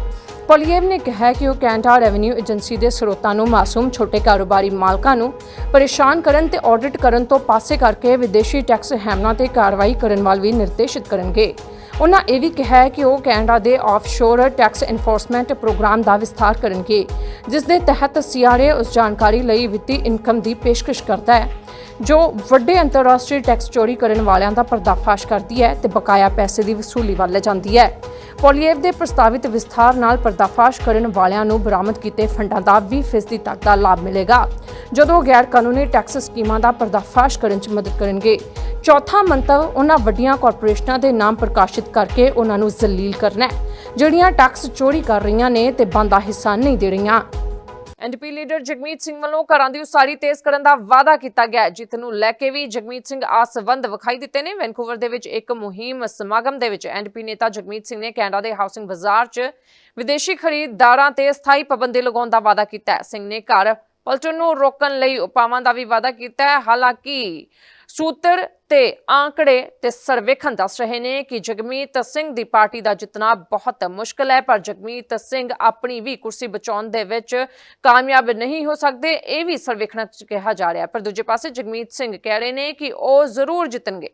ਪੋਲੀਏਵ ਨੇ ਕਿਹਾ ਕਿ ਉਹ ਕੈਨੇਡਾ ਰੈਵਨਿਊ ਏਜੰਸੀ ਦੇ ਸਰੋਤਾਂ ਨੂੰ ਮਾਸੂਮ ਛੋਟੇ ਕਾਰੋਬਾਰੀ ਮਾਲਕਾਂ ਨੂੰ ਪਰੇਸ਼ਾਨ ਕਰਨ ਤੇ ਆਡਿਟ ਕਰਨ ਤੋਂ ਪਾਸੇ ਕਰਕੇ ਵਿਦੇਸ਼ੀ ਟੈਕਸ ਹੈਮਨਾ ਤੇ ਕਾਰਵਾਈ ਕਰਨ ਵੱਲ ਵੀ ਨਿਰਦੇਸ਼ਿਤ ਕਰਨਗੇ। ਉਹਨਾਂ ਇਹ ਵੀ ਕਿਹਾ ਹੈ ਕਿ ਉਹ ਕੈਨੇਡਾ ਦੇ ਆਫਸ਼ੋਰ ਟੈਕਸ ਐਨਫੋਰਸਮੈਂਟ ਪ੍ਰੋਗਰਾਮ ਦਾ ਵਿਸਥਾਰ ਕਰਨਗੇ, ਜਿਸ ਦੇ ਤਹਿਤ ਸੀਆਰਏ ਉਸ ਜਾਣਕਾਰੀ ਲਈ ਵਿੱਤੀ ਇਨਕਮ ਦੀ ਪੇਸ਼ਕਸ਼ ਕਰਦਾ ਹੈ। ਜੋ ਵੱਡੇ ਅੰਤਰਰਾਸ਼ਟਰੀ ਟੈਕਸ ਚੋਰੀ ਕਰਨ ਵਾਲਿਆਂ ਦਾ ਪਰਦਾਫਾਸ਼ ਕਰਦੀ ਹੈ ਤੇ ਬਕਾਇਆ ਪੈਸੇ ਦੀ ਵਸੂਲੀ ਵੱਲ ਜਾਂਦੀ ਹੈ। ਪੋਲੀਏਵ ਦੇ ਪ੍ਰਸਤਾਵਿਤ ਵਿਸਥਾਰ ਨਾਲ ਪਰਦਾਫਾਸ਼ ਕਰਨ ਵਾਲਿਆਂ ਨੂੰ ਬਰਾਮਦ ਕੀਤੇ ਫੰਡਾਂ ਦਾ 20% ਤੱਕ ਦਾ ਲਾਭ ਮਿਲੇਗਾ। ਜਦੋਂ ਗੈਰ ਕਾਨੂੰਨੀ ਟੈਕਸ ਸਕੀਮਾਂ ਦਾ ਪਰਦਾਫਾਸ਼ ਕਰਨ 'ਚ ਮਦਦ ਕਰਨਗੇ, ਚੌਥਾ ਮੰਤਵ ਉਹਨਾਂ ਵੱਡੀਆਂ ਕਾਰਪੋਰੇਸ਼ਨਾਂ ਦੇ ਨਾਮ ਪ੍ਰਕਾਸ਼ਿਤ ਕਰਕੇ ਉਹਨਾਂ ਨੂੰ ਜ਼ਲੀਲ ਕਰਨਾ ਹੈ, ਜਿਹੜੀਆਂ ਟੈਕਸ ਚੋਰੀ ਕਰ ਰਹੀਆਂ ਨੇ ਤੇ ਬੰਦਾ ਹਿੱਸਾ ਨਹੀਂ ਦੇ ਰਹੀਆਂ। ਐਨਡੀਪੀ ਲੀਡਰ ਜਗਮੀਤ ਸਿੰਘ ਵੱਲੋਂ ਘਰਾਂ ਦੀ ਉਸਾਰੀ ਤੇਜ਼ ਕਰਨ ਦਾ ਵਾਅਦਾ ਕੀਤਾ ਗਿਆ ਹੈ, ਨੂੰ ਲੈ ਕੇ ਵੀ ਜਗਮੀਤ ਸਿੰਘ ਆਸਵੰਦ ਵਿਖਾਈ ਦਿੱਤੇ ਨੇ। ਵੈਨਕੂਵਰ ਦੇ ਵਿੱਚ ਇੱਕ ਮੁਹਿੰਮ ਸਮਾਗਮ ਦੇ ਵਿੱਚ ਐਨਡੀਪੀ ਨੇਤਾ ਜਗਮੀਤ ਸਿੰਘ ਨੇ ਕੈਨੇਡਾ ਦੇ ਹਾਊਸਿੰਗ ਬਾਜ਼ਾਰ 'ਚ ਵਿਦੇਸ਼ੀ ਖਰੀਦਦਾਰਾਂ ਤੇ ਸਥਾਈ ਪਾਬੰਦੀ ਲਗਾਉਣ ਦਾ ਵਾਅਦਾ ਕੀਤਾ ਸਿੰਘ ਨੇ ਘਰ ਪਲਟਣ ਨੂੰ ਰੋਕਣ ਲਈ ਉਪਾਵਾਂ ਦਾ ਵੀ ਵਾਅਦਾ ਕੀਤਾ ਹੈ। ਹਾਲਾਂਕਿ ਸੂਤਰ ਤੇ ਆંકੜੇ ਤੇ ਸਰਵੇਖਣ ਦੱਸ ਰਹੇ ਨੇ ਕਿ ਜਗਮੀਤ ਸਿੰਘ ਦੀ ਪਾਰਟੀ ਦਾ ਜਿੱਤਣਾ ਬਹੁਤ ਮੁਸ਼ਕਲ ਹੈ, ਪਰ ਜਗਮੀਤ ਸਿੰਘ ਆਪਣੀ ਵੀ ਕੁਰਸੀ ਬਚਾਉਣ ਦੇ ਵਿੱਚ ਕਾਮਯਾਬ ਨਹੀਂ ਹੋ ਸਕਦੇ, ਇਹ ਵੀ ਸਰਵੇਖਣਾਂ 'ਚ ਕਿਹਾ ਜਾ ਰਿਹਾ ਪਰ ਦੂਜੇ ਪਾਸੇ ਜਗਮੀਤ ਸਿੰਘ ਕਹਿ ਰਹੇ ਨੇ ਕਿ ਉਹ ਜ਼ਰੂਰ ਜਿੱਤਣਗੇ।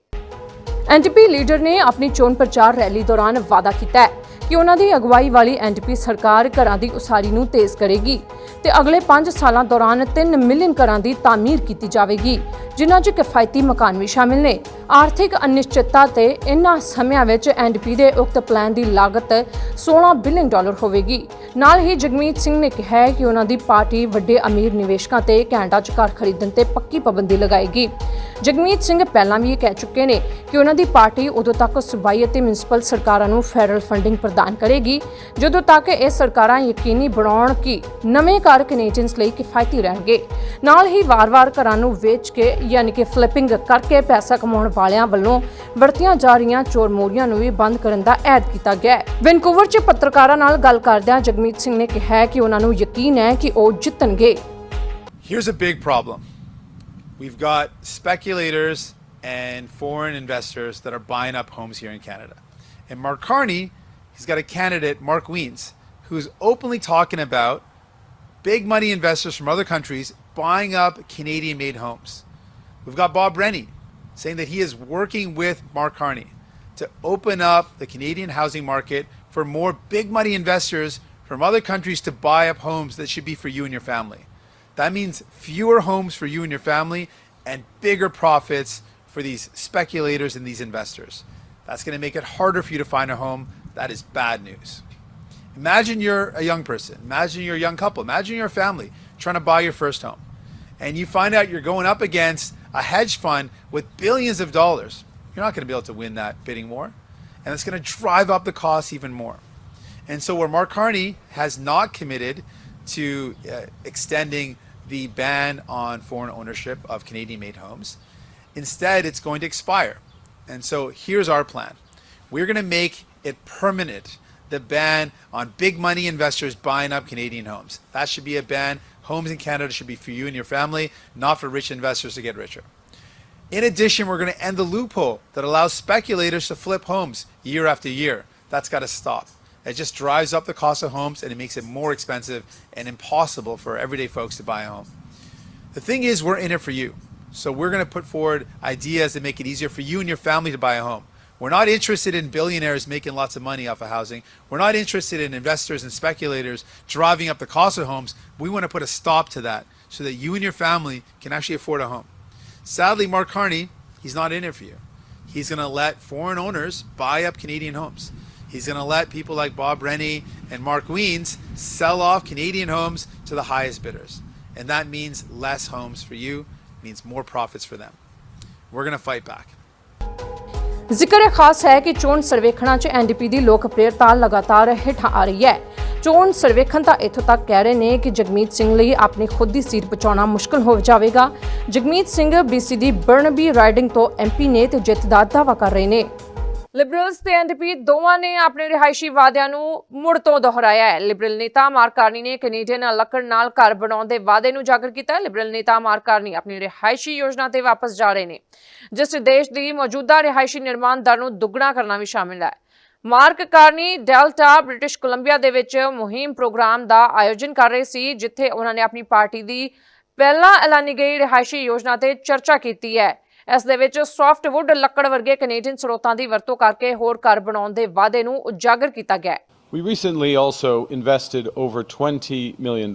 ਐਨਡੀਪੀ ਲੀਡਰ ਨੇ ਆਪਣੀ ਚੋਣ ਪ੍ਰਚਾਰ ਰੈਲੀ ਦੌਰਾਨ ਵਾਅਦਾ ਕੀਤਾ ਹੈ। ਕਿ ਉਹਨਾਂ ਦੀ ਅਗਵਾਈ ਵਾਲੀ ਐਨਡੀਪੀ ਸਰਕਾਰ ਘਰਾਂ ਦੀ ਉਸਾਰੀ ਨੂੰ ਤੇਜ਼ ਕਰੇਗੀ ਤੇ ਅਗਲੇ 5 ਸਾਲਾਂ ਦੌਰਾਨ 3 ਮਿਲੀਅਨ ਘਰਾਂ ਦੀ ਤਾਮੀਰ ਕੀਤੀ ਜਾਵੇਗੀ, ਜਿਨ੍ਹਾਂ 'ਚ ਕਿਫਾਇਤੀ ਮਕਾਨ ਵੀ ਸ਼ਾਮਿਲ ਨੇ। ਆਰਥਿਕ ਅਨਿਸ਼ਚਿਤਤਾ ਤੇ ਇਨ੍ਹਾਂ ਸਮਿਆਂ ਵਿੱਚ ਐਨਡੀਪੀ ਦੇ ਉਕਤ ਪਲਾਨ ਦੀ ਲਾਗਤ 16 ਬਿਲੀਅਨ ਡਾਲਰ ਹੋਵੇਗੀ। ਨਾਲ ਹੀ ਜਗਮੀਤ ਸਿੰਘ ਨੇ ਕਿਹਾ ਕਿ ਉਹਨਾਂ ਦੀ ਪਾਰਟੀ ਵੱਡੇ ਅਮੀਰ ਨਿਵੇਸ਼ਕਾਂ ਤੇ ਕੈਨੇਡਾ 'ਚ ਘਰ ਖਰੀਦਣ ਤੇ ਪੱਕੀ ਪਾਬੰਦੀ ਲਗਾਏਗੀ। ਜਗਮੀਤ ਸਿੰਘ ਪਹਿਲਾਂ ਵੀ ਇਹ ਕਹਿ ਚੁੱਕੇ ਨੇ ਕਿ ਉਹਨਾਂ ਦੀ ਪਾਰਟੀ ਉਦੋਂ ਤੱਕ ਸੂਬਾਈ ਅਤੇ ਮਿਊਨਿਸਪਲ ਸਰਕਾਰਾਂ ਨੂੰ ਫੈਡਰਲ ਫੰਡਿੰਗ ਪ੍ਰਦਾਨ ਕਰੇਗੀ, ਜਦੋਂ ਤੱਕ ਇਹ ਸਰਕਾਰਾਂ ਯਕੀਨੀ ਬਣਾਉਣ ਕਿ ਨਵੇਂ ਘਰ ਕੈਨੇਡੀਅਨਸ ਲਈ ਕਿਫਾਇਤੀ ਰਹਿਣਗੇ। ਨਾਲ ਹੀ ਵਾਰ-ਵਾਰ ਘਰਾਂ ਨੂੰ ਵੇਚ ਕੇ ਯਾਨੀ ਕਿ ਫਲਿੱਪਿੰਗ ਕਰਕੇ ਪੈਸਾ ਕਮਾਉਣ ਵਾਲਿਆਂ ਵੱਲੋਂ ਵਰਤੀਆਂ ਜਾ ਰਹੀਆਂ ਚੋਰ ਮੋਰੀਆਂ ਨੂੰ ਵੀ ਬੰਦ ਕਰਨ ਦਾ ਐਲਾਨ ਕੀਤਾ ਗਿਆ ਹੈ। ਵੈਨਕੂਵਰ 'ਚ ਪੱਤਰਕਾਰਾਂ ਨਾਲ ਗੱਲ ਕਰਦਿਆਂ ਜਗਮੀਤ ਸਿੰਘ ਨੇ ਕਿਹਾ ਕਿ ਉਹਨਾਂ ਨੂੰ ਯਕੀਨ ਹੈ ਕਿ ਉਹ ਜਿੱਤਣਗੇ। Here's a big problem. We've got speculators and foreign investors that are buying up homes here in Canada. And Mark Carney, he's got a candidate, Mark Weens, who's openly talking about big money investors from other countries buying up Canadian made homes. We've got Bob Rennie saying that he is working with Mark Carney to open up the Canadian housing market for more big money investors from other countries to buy up homes that should be for you and your family. That means fewer homes for you and your family and bigger profits for these speculators and these investors. That's going to make it harder for you to find a home. That is bad news. Imagine you're a young person. Imagine you're a young couple. Imagine you're a family trying to buy your first home. And you find out you're going up against a hedge fund with billions of dollars. You're not going to be able to win that bidding war. And it's going to drive up the costs even more. And so, where Mark Carney has not committed to uh, extending the ban on foreign ownership of Canadian made homes, instead, it's going to expire. And so, here's our plan we're going to make it permanent the ban on big money investors buying up Canadian homes. That should be a ban. Homes in Canada should be for you and your family, not for rich investors to get richer. In addition, we're going to end the loophole that allows speculators to flip homes year after year. That's got to stop. It just drives up the cost of homes and it makes it more expensive and impossible for everyday folks to buy a home. The thing is, we're in it for you. So we're going to put forward ideas that make it easier for you and your family to buy a home. We're not interested in billionaires making lots of money off of housing. We're not interested in investors and speculators driving up the cost of homes. We want to put a stop to that so that you and your family can actually afford a home. Sadly, Mark Carney, he's not in it for you. He's going to let foreign owners buy up Canadian homes. He's going to let people like Bob Rennie and Mark Weens sell off Canadian homes to the highest bidders. And that means less homes for you, means more profits for them. We're going to fight back. ਜ਼ਿਕਰ ਖਾਸ ਹੈ ਕਿ ਚੋਣ ਸਰਵੇਖਣਾਂ 'ਚ NDP ਦੀ ਲੋਕਪ੍ਰਿਯਤਾ ਲਗਾਤਾਰ ਹੇਠਾਂ ਆ ਰਹੀ ਹੈ ਚੋਣ ਸਰਵੇਖਣ ਤਾਂ ਇੱਥੋਂ ਤੱਕ ਕਹਿ ਰਹੇ ਨੇ ਕਿ ਜਗਮੀਤ ਸਿੰਘ ਲਈ ਆਪਣੀ ਖੁਦ ਦੀ ਸੀਟ ਬਚਾਉਣਾ ਮੁਸ਼ਕਲ ਹੋ ਜਾਵੇਗਾ ਜਗਮੀਤ ਸਿੰਘ ਬੀਸੀ ਦੀ ਬਰਨਬੀ ਰਾਈਡਿੰਗ ਤੋਂ ਐਮਪੀ ਨੇ ਤੇ ਜਿੱਤ ਦਾ ਦਾਅਵਾ ਕਰ ਰਹੇ ਨੇ ਲਿਬਰਲਸ ਤੇ ਐਨਡੀਪੀ ਦੋਵਾਂ ਨੇ ਆਪਣੇ ਰਿਹਾਇਸ਼ੀ ਵਾਅਦਿਆਂ ਨੂੰ ਮੁੜ ਤੋਂ ਦੁਹਰਾਇਆ ਹੈ। ਲਿਬਰਲ ਨੇਤਾ ਮਾਰਕ ਕਾਰਨੀ ਨੇ ਕੈਨੇਡੀਅਨ ਲੱਕੜ ਨਾਲ ਘਰ ਬਣਾਉਣ ਦੇ ਵਾਅਦੇ ਨੂੰ ਜਾਗਰ ਕੀਤਾ। ਲਿਬਰਲ ਨੇਤਾ ਮਾਰਕ ਕਾਰਨੀ ਆਪਣੀ ਰਿਹਾਇਸ਼ੀ ਯੋਜਨਾ ਤੇ ਵਾਪਸ ਜਾ ਰਹੇ ਨੇ। ਜਿਸ 'ਚ ਦੇਸ਼ ਦੀ ਮੌਜੂਦਾ ਰਿਹਾਇਸ਼ੀ ਨਿਰਮਾਣ ਦਰ ਨੂੰ ਦੁੱਗਣਾ ਕਰਨਾ ਵੀ ਸ਼ਾਮਿਲ ਹੈ। Mark Carney Delta British Columbia ਦੇ ਵਿੱਚ ਮੁਹਿੰਮ ਪ੍ਰੋਗਰਾਮ ਦਾ ਆਯੋਜਨ ਕਰ ਰਹੇ ਸੀ, ਜਿੱਥੇ ਉਹਨਾਂ ਨੇ ਆਪਣੀ ਪਾਰਟੀ ਦੀ ਪਹਿਲਾਂ ਐਲਾਨੀ ਗਈ ਰਿਹਾਇਸ਼ੀ ਯੋਜਨਾ ਤੇ ਚਰਚਾ ਕੀਤੀ ਹੈ। ਇਸ ਦੇ ਵਿੱਚ ਸੌਫਟਵੁੱਡ ਲੱਕੜ ਵਰਗੇ ਕੈਨੇਡੀਅਨ ਸਰੋਤਾਂ ਦੀ ਵਰਤੋਂ ਕਰਕੇ ਹੋਰ ਘਰ ਬਣਾਉਣ ਦੇ ਵਾਅਦੇ ਨੂੰ ਉਜਾਗਰ ਕੀਤਾ ਗਿਆ ਹੈ We recently also invested over $20 million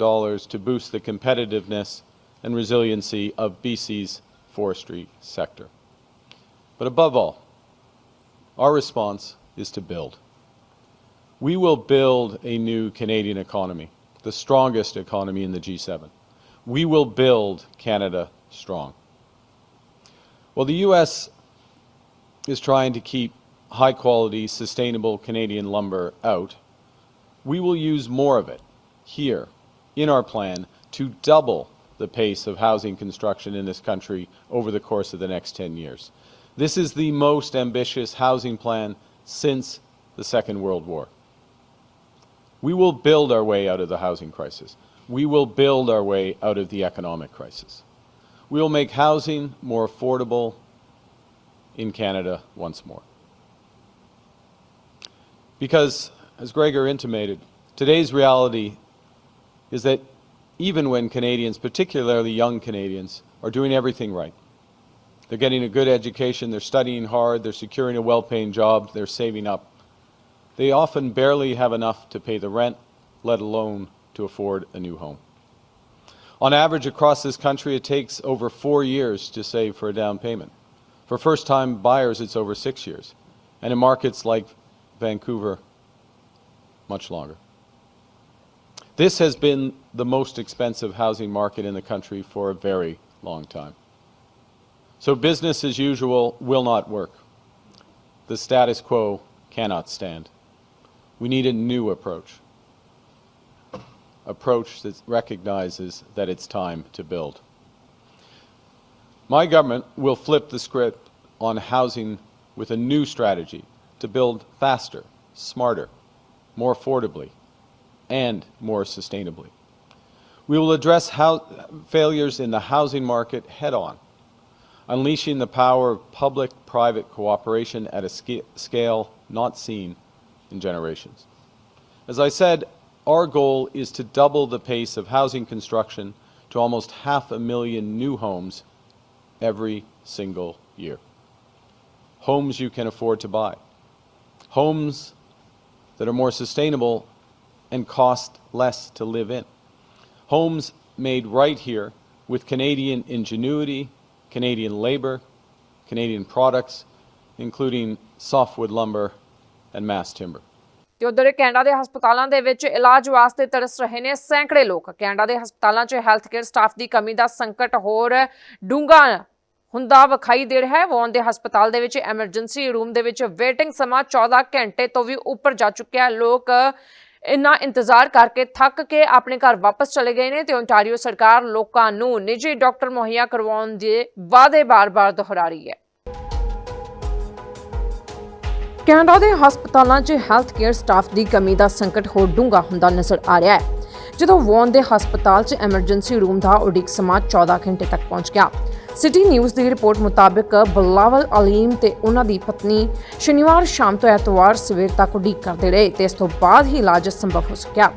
to boost the competitiveness and resiliency of BC's forestry sector. But above all, our response is to build. We will build a new Canadian economy, the strongest economy in the G7. We will build Canada strong. Well, the U.S. is trying to keep high quality, sustainable Canadian lumber out. We will use more of it here in our plan to double the pace of housing construction in this country over the course of the next 10 years. This is the most ambitious housing plan since the Second World War. We will build our way out of the housing crisis. We will build our way out of the economic crisis. We will make housing more affordable in Canada once more. Because, as Gregor intimated, today's reality is that even when Canadians, particularly young Canadians, are doing everything right, they're getting a good education, they're studying hard, they're securing a well paying job, they're saving up, they often barely have enough to pay the rent, let alone to afford a new home. On average, across this country, it takes over four years to save for a down payment. For first time buyers, it's over six years. And in markets like Vancouver, much longer. This has been the most expensive housing market in the country for a very long time. So business as usual will not work. The status quo cannot stand. We need a new approach. Approach that recognizes that it's time to build. My government will flip the script on housing with a new strategy to build faster, smarter, more affordably, and more sustainably. We will address failures in the housing market head on, unleashing the power of public private cooperation at a sca- scale not seen in generations. As I said, our goal is to double the pace of housing construction to almost half a million new homes every single year. Homes you can afford to buy. Homes that are more sustainable and cost less to live in. Homes made right here with Canadian ingenuity, Canadian labor, Canadian products, including softwood lumber and mass timber. ਤੇ ਉਧਰ Canada ਦੇ ਹਸਪਤਾਲਾਂ ਦੇ ਵਿੱਚ ਇਲਾਜ ਵਾਸਤੇ ਤਰਸ ਰਹੇ ਨੇ ਸੈਂਕੜੇ ਲੋਕ। ਕੈਨੇਡਾ ਦੇ ਹਸਪਤਾਲਾਂ 'ਚ ਹੈਲਥ ਕੇਅਰ ਸਟਾਫ ਦੀ ਕਮੀ ਦਾ ਸੰਕਟ ਹੋਰ ਡੂੰਘਾ ਹੁੰਦਾ ਵਿਖਾਈ ਦੇ ਰਿਹਾ ਹੈ। ਵੌਨ ਦੇ ਹਸਪਤਾਲ ਦੇ ਵਿੱਚ ਐਮਰਜੈਂਸੀ ਰੂਮ ਦੇ ਵਿੱਚ ਵੇਟਿੰਗ ਸਮਾਂ 14 ਘੰਟੇ ਤੋਂ ਵੀ ਉੱਪਰ ਜਾ ਚੁੱਕਿਆ ਲੋਕ ਇੰਨਾ ਇੰਤਜ਼ਾਰ ਕਰਕੇ ਥੱਕ ਕੇ ਆਪਣੇ ਘਰ ਵਾਪਸ ਚਲੇ ਗਏ ਨੇ ਤੇ ਓਨਟਾਰੀਓ ਸਰਕਾਰ ਲੋਕਾਂ ਨੂੰ ਨਿੱਜੀ ਡਾਕਟਰ ਮੁਹੱਈਆ ਕਰਵਾਉਣ ਦੇ ਵਾਅਦੇ ਬਾਰ-ਬਾਰ ਦੁਹਰਾ ਰਹੀ ਹੈ। ਕੈਨੇਡਾ ਦੇ ਹਸਪਤਾਲਾਂ 'ਚ ਹੈਲਥ ਕੇਅਰ ਸਟਾਫ ਦੀ ਕਮੀ ਦਾ ਸੰਕਟ ਹੋਰ ਡੂੰਘਾ ਹੁੰਦਾ ਨਜ਼ਰ ਆ ਰਿਹਾ ਹੈ। ਜਦੋਂ ਵੌਨ ਦੇ ਹਸਪਤਾਲ 'ਚ ਐਮਰਜੈਂਸੀ ਰੂਮ ਦਾ ਉਡੀਕ ਸਮਾਂ 14 ਘੰਟੇ ਤੱਕ ਪਹੁੰਚ ਗਿਆ ਸਿਟੀ ਨਿਊਜ਼ ਦੀ ਰਿਪੋਰਟ ਮੁਤਾਬਕ ਬਲਾਵਲ, ਅਲੀਮ ਤੇ ਉਹਨਾਂ ਦੀ ਪਤਨੀ ਸ਼ਨੀਵਾਰ ਸ਼ਾਮ ਤੋਂ ਐਤਵਾਰ ਸਵੇਰ ਤੱਕ ਉਡੀਕ ਕਰਦੇ ਰਹੇ ਤੇ ਇਸ ਤੋਂ ਬਾਅਦ ਹੀ ਇਲਾਜ ਸੰਭਵ ਹੋ ਸਕਿਆ।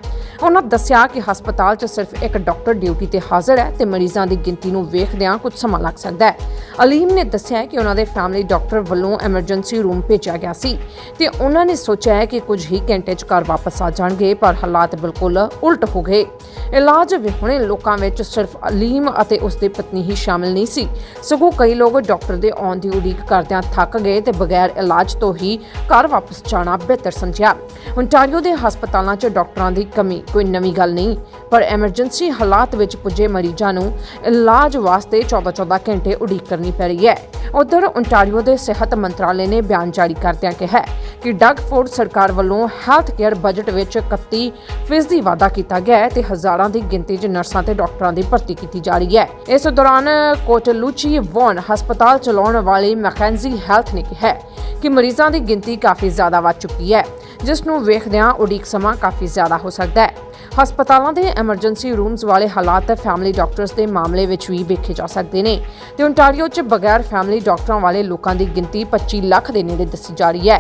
ਉਹਨਾਂ ਦੱਸਿਆ ਕਿ ਹਸਪਤਾਲ 'ਚ ਸਿਰਫ ਇੱਕ ਡਾਕਟਰ ਡਿਊਟੀ ਤੇ ਹਾਜ਼ਰ ਹੈ ਤੇ ਮਰੀਜ਼ਾਂ ਦੀ ਗਿਣਤੀ ਨੂੰ ਵੇਖਦਿਆਂ ਕੁਝ ਸਮਾਂ ਲੱਗ ਸਕਦਾ ਹੈ। ਅਲੀਮ ਨੇ ਦੱਸਿਆ ਕਿ ਉਹਨਾਂ ਦੇ ਫੈਮਿਲੀ ਡਾਕਟਰ ਵੱਲੋਂ ਐਮਰਜੈਂਸੀ ਰੂਮ ਭੇਜਿਆ ਗਿਆ ਸੀ ਤੇ ਉਹਨਾਂ ਨੇ ਸੋਚਿਆ ਹੈ ਕਿ ਕੁਝ ਹੀ ਘੰਟੇ 'ਚ ਘਰ ਵਾਪਸ ਆ ਜਾਣਗੇ, ਪਰ ਹਾਲਾਤ ਬਿਲਕੁਲ ਉਲਟ ਹੋ ਗਏ। ਇਲਾਜ ਵਿਹੁਣੇ ਲੋਕਾਂ ਵਿੱਚ ਸਿਰਫ ਅਲੀਮ ਅਤੇ ਉਸ ਦੀ ਪਤਨੀ ਹੀ ਸ਼ਾਮਿਲ ਨਹੀਂ ਸੀ। ਸਗੋਂ ਕਈ ਲੋਕ ਡਾਕਟਰ ਦੇ ਆਉਣ ਦੀ ਉਡੀਕ ਕਰਦਿਆਂ ਥੱਕ ਗਏ ਤੇ ਬਗੈਰ ਇਲਾਜ ਤੋਂ ਹੀ ਘਰ ਵਾਪਸ ਜਾਣਾ ਬਿਹਤਰ ਸਮਝਿਆ। ontario ਦੇ ਹਸਪਤਾਲਾਂ 'ਚ ਡਾਕਟਰਾਂ ਦੀ ਕਮੀ ਕੋਈ ਨਵੀਂ ਗੱਲ ਨਹੀਂ, ਪਰ ਐਮਰਜੈਂਸੀ ਹਾਲਾਤ ਵਿੱਚ ਪੁੱਜੇ ਮਰੀਜ਼ਾਂ ਨੂੰ ਇਲਾਜ ਵਾਸਤੇ 14-14 ਘੰਟੇ ਉਡੀਕ ਕਰਨੀ ਪੈ ਰਹੀ ਹੈ। ਉਧਰ ontario ਦੇ ਸਿਹਤ ਮੰਤਰਾਲੇ ਨੇ ਬਿਆਨ ਜਾਰੀ ਕਰਦਿਆਂ ਕਿਹਾ ਕਿ ਡਗ ਫੋਰਡ ਸਰਕਾਰ ਵੱਲੋਂ ਹੈਲਥ ਕੇਅਰ ਬਜਟ ਵਿੱਚ 31 ਫੀਸਦੀ ਵਾਧਾ ਕੀਤਾ ਗਿਆ ਹੈ ਤੇ ਹਜ਼ਾਰਾਂ ਦੀ ਗਿਣਤੀ 'ਚ ਨਰਸਾਂ ਤੇ ਡਾਕਟਰਾਂ ਦੀ ਭਰਤੀ ਕੀਤੀ ਜਾ ਰਹੀ ਹੈ। ਇਸ ਦੌਰਾਨ ਕੋਟਲ ਕੋਟਲੂਚੀ ਵੌਨ ਹਸਪਤਾਲ ਚਲਾਉਣ ਵਾਲੀ ਮੈਕੈਂਜ਼ੀ ਹੈਲਥ ਨੇ ਕਿਹਾ ਕਿ ਮਰੀਜ਼ਾਂ ਦੀ ਗਿਣਤੀ ਕਾਫੀ ਜ਼ਿਆਦਾ ਵੱਧ ਚੁੱਕੀ ਹੈ, ਜਿਸ ਨੂੰ ਵੇਖਦਿਆਂ ਉਡੀਕ ਸਮਾਂ ਕਾਫੀ ਜ਼ਿਆਦਾ ਹੋ ਸਕਦਾ ਹੈ। ਹਸਪਤਾਲਾਂ ਦੇ ਐਮਰਜੈਂਸੀ ਰੂਮਸ ਵਾਲੇ ਹਾਲਾਤ ਫੈਮਿਲੀ ਡਾਕਟਰਸ ਦੇ ਮਾਮਲੇ ਵਿੱਚ ਵੀ ਵੇਖੇ ਜਾ ਸਕਦੇ ਨੇ ਤੇ ontario 'ਚ ਬਗੈਰ ਫੈਮਿਲੀ ਡਾਕਟਰਾਂ ਵਾਲੇ ਲੋਕਾਂ ਦੀ ਗਿਣਤੀ 25 ਲੱਖ ਦੇ ਨੇੜੇ ਦੱਸੀ ਜਾ ਰਹੀ ਹੈ।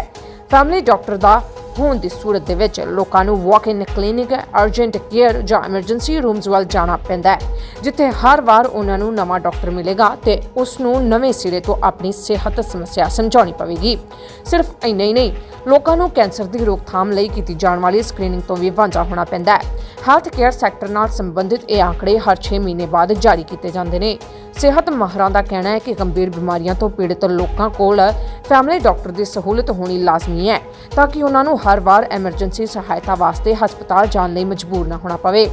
ਫੈਮਿਲੀ ਡਾਕਟਰ ਦਾ ਹੋਣ ਦੀ ਸੂਰਤ ਦੇ ਵਿੱਚ ਲੋਕਾਂ ਨੂੰ walk in clinic, urgent care ਜਾਂ ਐਮਰਜੈਂਸੀ ਰੂਮਸ ਵੱਲ ਜਾਣਾ ਪੈਂਦਾ ਹੈ ਜਿੱਥੇ ਹਰ ਵਾਰ ਉਹਨਾਂ ਨੂੰ ਨਵਾਂ ਡਾਕਟਰ ਮਿਲੇਗਾ ਤੇ ਉਸ ਨੂੰ ਨਵੇਂ ਸਿਰੇ ਤੋਂ ਆਪਣੀ ਸਿਹਤ ਸਮੱਸਿਆ ਸਮਝਾਉਣੀ ਪਵੇਗੀ ਸਿਰਫ ਇੰਨਾ ਹੀ ਨਹੀਂ ਲੋਕਾਂ ਨੂੰ ਕੈਂਸਰ ਦੀ ਰੋਕਥਾਮ ਲਈ ਕੀਤੀ ਜਾਣ ਵਾਲੀ ਸਕਰੀਨਿੰਗ ਤੋਂ ਵੀ ਵਾਂਝਾ ਹੋਣਾ ਪੈਂਦਾ ਹੈ ਹੈਲਥ ਕੇਅਰ ਸੈਕਟਰ ਨਾਲ ਸੰਬੰਧਿਤ ਇਹ ਆંકੜੇ ਹਰ 6 ਮਹੀਨੇ ਬਾਅਦ ਜਾਰੀ ਕੀਤੇ ਜਾਂਦੇ ਨੇ ਸਿਹਤ ਮਾਹਰਾਂ ਦਾ ਕਹਿਣਾ ਹੈ ਕਿ ਗੰਭੀਰ ਬਿਮਾਰੀਆਂ ਤੋਂ ਪੀੜਤ ਲੋਕਾਂ ਕੋਲ ਫੈਮਿਲੀ ਡਾਕਟਰ ਦੀ ਸਹੂਲਤ ਹੋਣੀ ਲਾਜ਼ਮੀ ਹੈ ਤਾਂ ਕਿ ਉਹਨਾਂ ਨੂੰ ਹਰ ਵਾਰ ਐਮਰਜੈਂਸੀ ਸਹਾਇਤਾ ਵਾਸਤੇ ਹਸਪਤਾਲ ਜਾਣ ਲਈ ਮਜਬੂਰ ਨਾ ਹੋਣਾ ਪਵੇ।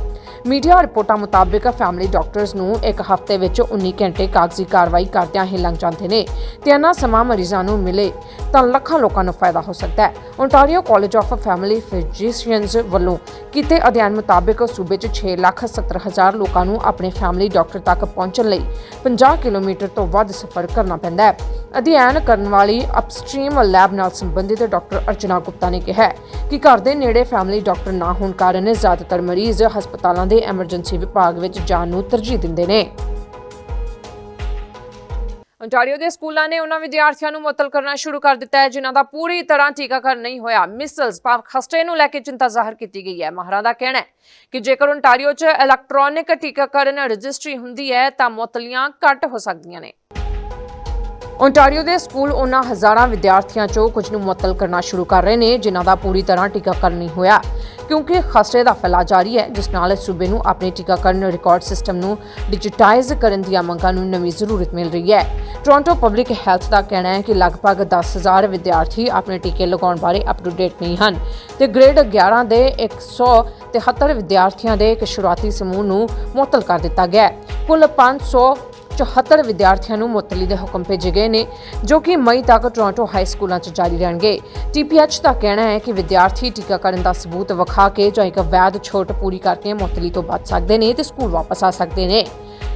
ਮੀਡੀਆ ਰਿਪੋਰਟਾਂ ਮੁਤਾਬਕ ਫੈਮਿਲੀ ਡਾਕਟਰਸ ਨੂੰ ਇੱਕ ਹਫ਼ਤੇ ਵਿੱਚ 19 ਘੰਟੇ ਕਾਗਜ਼ੀ ਕਾਰਵਾਈ ਕਰਦਿਆਂ ਹੀ ਲੰਘ ਜਾਂਦੇ ਨੇ ਤੇ ਇਹਨਾਂ ਸਮਾਂ ਮਰੀਜ਼ਾਂ ਨੂੰ ਮਿਲੇ ਤਾਂ ਲੱਖਾਂ ਲੋਕਾਂ ਨੂੰ ਫਾਇਦਾ ਹੋ ਸਕਦਾ ਹੈ। Ontario college of family physicians ਵੱਲੋਂ ਕੀਤੇ ਅਧਿਐਨ ਮੁਤਾਬਕ ਸੂਬੇ 'ਚ 6 ਲੱਖ 70 ਹਜ਼ਾਰ ਲੋਕਾਂ ਨੂੰ ਆਪਣੇ ਫੈਮਿਲੀ ਡਾਕਟਰ ਤੱਕ ਪਹੁੰਚਣ ਲਈ 50 ਕਿਲੋਮੀਟਰ ਤੋਂ ਵੱਧ ਸਫ਼ਰ ਕਰਨਾ ਪੈਂਦਾ ਹੈ। ਅਧਿਐਨ ਕਰਨ ਵਾਲੀ ਅਪਸਟ੍ਰੀਮ ਲੈਬ ਨਾਲ ਸੰਬੰਧਿਤ ਡਾਕਟਰ ਅਰਚਨਾ ਗੁਪਤਾ ਨੇ ਕਿਹਾ ਕਿ ਘਰ ਦੇ ਨੇੜੇ ਫੈਮਿਲੀ ਡਾਕਟਰ ਨਾ ਹੋਣ ਕਾਰਨ ਜ਼ਿਆਦਾਤਰ ਮਰੀਜ਼ ਹਸਪਤਾਲਾਂ ਦੇ ਐਮਰਜੈਂਸੀ ਵਿਭਾਗ ਵਿੱਚ ਜਾਣ ਨੂੰ ਤਰਜੀਹ ਦਿੰਦੇ ਨੇ। ontario ਦੇ ਸਕੂਲਾਂ ਨੇ ਉਹਨਾਂ ਵਿਦਿਆਰਥੀਆਂ ਨੂੰ ਮੁਅੱਤਲ ਕਰਨਾ ਸ਼ੁਰੂ ਕਰ ਦਿੱਤਾ ਹੈ, ਜਿਨ੍ਹਾਂ ਦਾ ਪੂਰੀ ਤਰ੍ਹਾਂ ਟੀਕਾਕਰਨ ਨਹੀਂ ਹੋਇਆ। ਮਿਸਲਸ ਭਾਵ ਖਸਟੇ ਨੂੰ ਲੈ ਕੇ ਚਿੰਤਾ ਜ਼ਾਹਰ ਕੀਤੀ ਗਈ ਹੈ। ਮਾਹਰਾਂ ਦਾ ਕਹਿਣਾ ਹੈ ਕਿ ਜੇਕਰ ontario 'ਚ ਇਲੈਕਟ੍ਰੋਨਿਕ ਟੀਕਾਕਰਨ ਰਜਿਸਟਰੀ ਹੁੰਦੀ ਹੈ, ਤਾਂ ਮੁਅੱਤਲੀਆਂ ਘੱਟ ਹੋ ਸਕਦੀਆਂ ਨੇ। ਓਨਟਾਰੀਓ ਦੇ ਸਕੂਲ ਉਹਨਾਂ ਹਜ਼ਾਰਾਂ ਵਿਦਿਆਰਥੀਆਂ ਚੋਂ ਕੁਝ ਨੂੰ ਮੁਅੱਤਲ ਕਰਨਾ ਸ਼ੁਰੂ ਕਰ ਰਹੇ ਨੇ, ਜਿਨ੍ਹਾਂ ਦਾ ਪੂਰੀ ਤਰ੍ਹਾਂ ਟੀਕਾਕਰਨ ਨਹੀਂ ਹੋਇਆ। ਕਿਉਂਕਿ ਖਸਰੇ ਦਾ ਫੈਲਾਅ ਜਾਰੀ ਹੈ, ਜਿਸ ਨਾਲ ਸੂਬੇ ਨੂੰ ਆਪਣੇ ਟੀਕਾਕਰਨ ਰਿਕਾਰਡ ਸਿਸਟਮ ਨੂੰ ਡਿਜੀਟਾਈਜ਼ ਕਰਨ ਦੀਆਂ ਮੰਗਾਂ ਨੂੰ ਨਵੀਂ ਜ਼ਰੂਰਤ ਮਿਲ ਰਹੀ ਹੈ। ਟੋਰਾਂਟੋ ਪਬਲਿਕ ਹੈਲਥ ਦਾ ਕਹਿਣਾ ਹੈ ਕਿ ਲਗਭਗ 10000 ਵਿਦਿਆਰਥੀ ਆਪਣੇ ਟੀਕੇ ਲਗਾਉਣ ਬਾਰੇ ਅਪ ਟੂ ਡੇਟ ਨਹੀਂ ਹਨ ਤੇ ਗ੍ਰੇਡ 11 ਦੇ 173 ਵਿਦਿਆਰਥੀਆਂ ਦੇ ਇੱਕ ਸ਼ੁਰੂਆਤੀ ਸਮੂਹ ਨੂੰ ਮੁਅੱਤਲ ਕਰ ਦਿੱਤਾ ਗਿਆ ਹੈ। ਕੁੱਲ 500 74 ਵਿਦਿਆਰਥੀਆਂ ਨੂੰ ਮੁਅੱਤਲੀ ਦੇ ਹੁਕਮ ਭੇਜੇ ਗਏ ਨੇ, ਜੋ ਕਿ ਮਈ ਤੱਕ ਟੋਰਾਂਟੋ ਹਾਈ ਸਕੂਲਾਂ 'ਚ ਜਾਰੀ ਰਹਿਣਗੇ। ਟੀਪੀਐਚ ਦਾ ਕਹਿਣਾ ਹੈ ਕਿ ਵਿਦਿਆਰਥੀ ਟੀਕਾਕਰਨ ਦਾ ਸਬੂਤ ਵਿਖਾ ਕੇ ਜਾਂ ਇੱਕ ਵੈਧ ਛੋਟ ਪੂਰੀ ਕਰਕੇ ਮੁਅੱਤਲੀ ਤੋਂ ਬਚ ਸਕਦੇ ਨੇ ਤੇ ਸਕੂਲ ਵਾਪਸ ਆ ਸਕਦੇ ਨੇ।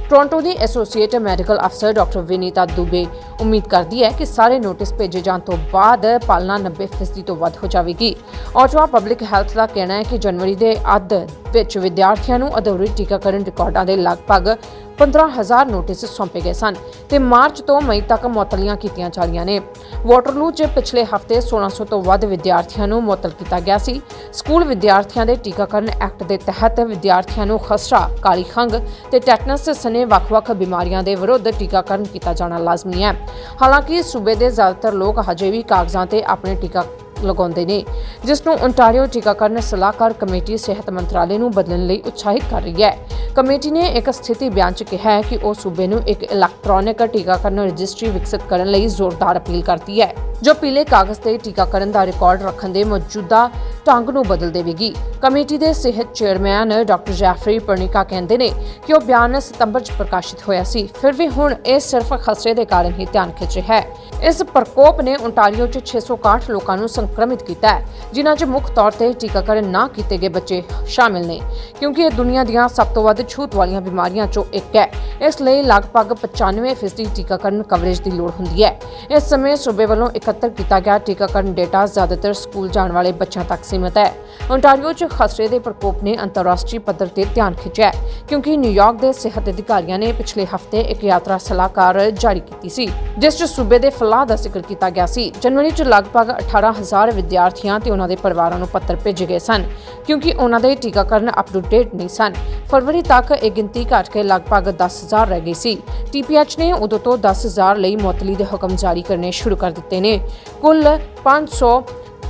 ਟੋਰਾਂਟੋ ਦੀ ਐਸੋਸੀਏਟ ਮੈਡੀਕਲ ਅਫਸਰ ਡਾਕਟਰ ਵਿਨੀਤਾ ਦੁਬੇ ਉਮੀਦ ਕਰਦੀ ਹੈ ਕਿ ਸਾਰੇ ਨੋਟਿਸ ਭੇਜੇ ਜਾਣ ਤੋਂ ਬਾਅਦ ਪਾਲਣਾ 90% ਤੋਂ ਵੱਧ ਹੋ ਜਾਵੇਗੀ। ਆਟਵਾ ਪਬਲਿਕ ਹੈਲਥ ਦਾ ਕਹਿਣਾ ਹੈ ਕਿ ਜਨਵਰੀ ਦੇ ਅੱਧ ਵਿੱਚ ਵਿਦਿਆਰਥੀਆਂ ਨੂੰ ਅਧੂਰੀ ਟੀਕਾਕਰਨ ਰਿਕਾਰਡਾਂ ਦੇ ਲਗਭਗ 15000 ਨੋਟਿਸ ਸੌਂਪੇ ਗਏ ਸਨ ਤੇ ਮਾਰਚ ਤੋਂ ਮਈ ਤੱਕ ਮੁਅਤਲੀਆਂ ਕੀਤੀਆਂ ਜਾ ਰਹੀਆਂ ਨੇ। ਵਾਟਰਲੂ 'ਚ ਪਿਛਲੇ ਹਫ਼ਤੇ 1600 ਤੋਂ ਵੱਧ ਵਿਦਿਆਰਥੀਆਂ ਨੂੰ ਮੁਅੱਤਲ ਕੀਤਾ ਗਿਆ ਸੀ। ਸਕੂਲ ਵਿਦਿਆਰਥੀਆਂ ਦੇ ਟੀਕਾਕਰਨ ਐਕਟ ਦੇ ਤਹਿਤ ਵਿਦਿਆਰਥੀਆਂ ਨੂੰ ਖਸਰਾ, ਕਾਲੀ ਖੰਘ ਤੇ ਟੈਟਨਸ ਸਣੇ ਵੱਖ-ਵੱਖ ਬਿਮਾਰੀਆਂ ਦੇ ਵਿਰੁੱਧ ਟੀਕਾਕਰਨ ਕੀਤਾ ਜਾਣਾ ਲਾਜ਼ਮੀ ਹੈ। ਹਾਲਾਂਕਿ ਸੂਬੇ ਦੇ ਜ਼ਿਆਦਾਤਰ ਲੋਕ ਹਜੇ ਵੀ ਕਾਗਜ਼ਾਂ ਤੇ ਆਪਣੇ ਟੀਕਾ ਲਗਾਉਂਦੇ ਨੇ, ਜਿਸ ਨੂੰ ontario ਟੀਕਾਕਰਨ ਸਲਾਹਕਾਰ ਕਮੇਟੀ ਸਿਹਤ ਮੰਤਰਾਲੇ ਨੂੰ ਬਦਲਣ ਲਈ ਉਤਸ਼ਾਹਿਤ ਕਰ ਰਹੀ ਹੈ। ਕਮੇਟੀ ਨੇ ਇੱਕ ਸਥਿਤੀ ਬਿਆਨ 'ਚ ਕਿਹਾ ਹੈ ਕਿ ਉਹ ਸੂਬੇ ਨੂੰ ਇੱਕ ਇਲੈਕਟ੍ਰੋਨਿਕ ਟੀਕਾਕਰਨ ਰਜਿਸਟਰੀ ਵਿਕਸਿਤ ਕਰਨ ਲਈ ਜ਼ੋਰਦਾਰ ਅਪੀਲ ਕਰਦੀ ਹੈ, ਜੋ ਪੀਲੇ ਕਾਗਜ਼ ਤੇ ਟੀਕਾਕਰਨ ਦਾ ਰਿਕਾਰਡ ਰੱਖਣ ਦੇ ਮੌਜੂਦਾ ਢੰਗ ਨੂੰ ਬਦਲ ਦੇਵੇਗੀ। ਕਮੇਟੀ ਦੇ ਸਿਹਤ ਚੇਅਰਮੈਨ ਡਾਕਟਰ ਜੈਫਰੀ ਪਰਨਿਕਾ ਕਹਿੰਦੇ ਨੇ ਕਿ ਉਹ ਬਿਆਨ ਸਤੰਬਰ 'ਚ ਪ੍ਰਕਾਸ਼ਿਤ ਹੋਇਆ ਸੀ, ਫਿਰ ਵੀ ਹੁਣ ਇਹ ਸਿਰਫ ਖਸਰੇ ਦੇ ਕਾਰਨ ਹੀ ਧਿਆਨ ਖਿੱਚ ਰਿਹਾ ਹੈ। ਇਸ ਪ੍ਰਕੋਪ ਨੇ ontario 'ਚ 661 ਲੋਕਾਂ ਨੂੰ ਸੰਕਰਮਿਤ ਕੀਤਾ ਹੈ, ਜਿਨ੍ਹਾਂ 'ਚ ਮੁੱਖ ਤੌਰ ਤੇ ਟੀਕਾਕਰਨ ਨਾ ਕੀਤੇ ਗਏ ਬੱਚੇ ਸ਼ਾਮਿਲ ਨੇ। ਕਿਉਂਕਿ ਇਹ ਦੁਨੀਆ ਦੀਆਂ ਸਭ ਤੋਂ ਵੱਧ ਛੂਤ ਵਾਲੀਆਂ ਬਿਮਾਰੀਆਂ 'ਚੋਂ ਇੱਕ ਹੈ। ਇਸ ਲਈ ਲਗਭਗ 95% ਟੀਕਾਕਰਨ ਕਵਰੇਜ ਦੀ ਲੋੜ ਹੁੰਦੀ ਹੈ। ਇਸ ਸਮੇਂ ਸੂਬੇ ਵੱਲੋਂ ਇਕੱਤਰ ਕੀਤਾ ਗਿਆ ਟੀਕਾਕਰਨ ਡੇਟਾ ਜ਼ਿਆਦਾਤਰ ਸਕੂਲ ਜਾਣ ਵਾਲੇ ਬੱਚਿਆਂ ਤੱਕ ਸੀਮਿਤ ਹੈ। ontario 'ਚ ਖਸਰੇ ਦੇ ਪ੍ਰਕੋਪ ਨੇ ਅੰਤਰਰਾਸ਼ਟਰੀ ਪੱਧਰ ਤੇ ਧਿਆਨ ਖਿੱਚਿਆ ਕਿਉਂਕਿ ਨਿਊਯਾਰਕ ਦੇ ਸਿਹਤ ਅਧਿਕਾਰੀਆਂ ਨੇ ਪਿਛਲੇ ਹਫ਼ਤੇ ਇੱਕ ਯਾਤਰਾ ਸਲਾਹਕਾਰ ਜਾਰੀ ਕੀਤੀ ਸੀ, ਜਿਸ 'ਚ ਸੂਬੇ ਦੇ ਫਲਾਹ ਦਾ ਜ਼ਿਕਰ ਕੀਤਾ ਗਿਆ ਸੀ। ਜਨਵਰੀ 'ਚ ਲਗਭਗ 18000 ਵਿਦਿਆਰਥੀਆਂ ਤੇ ਉਹਨਾਂ ਦੇ ਪਰਿਵਾਰਾਂ ਨੂੰ ਪੱਤਰ ਭੇਜੇ ਗਏ ਸਨ, ਕਿਉਂਕਿ ਉਹਨਾਂ ਦੇ ਟੀਕਾਕਰਨ ਅਪ ਟੂ ਡੇਟ ਨਹੀਂ ਸਨ। ਫਰਵਰੀ ਤੱਕ ਇਹ ਗਿਣਤੀ ਘਟ ਕੇ ਲਗਭਗ 10000 ਰਹਿ ਗਈ ਸੀ। ਟੀਪੀਐਚ ਨੇ ਉਦੋਂ ਤੋਂ 10000 ਲਈ ਮੁਅੱਤਲੀ ਦੇ ਹੁਕਮ ਜਾਰੀ ਕਰਨੇ ਸ਼ੁਰੂ ਕਰ ਦਿੱਤੇ ਨੇ। ਕੁੱਲ 500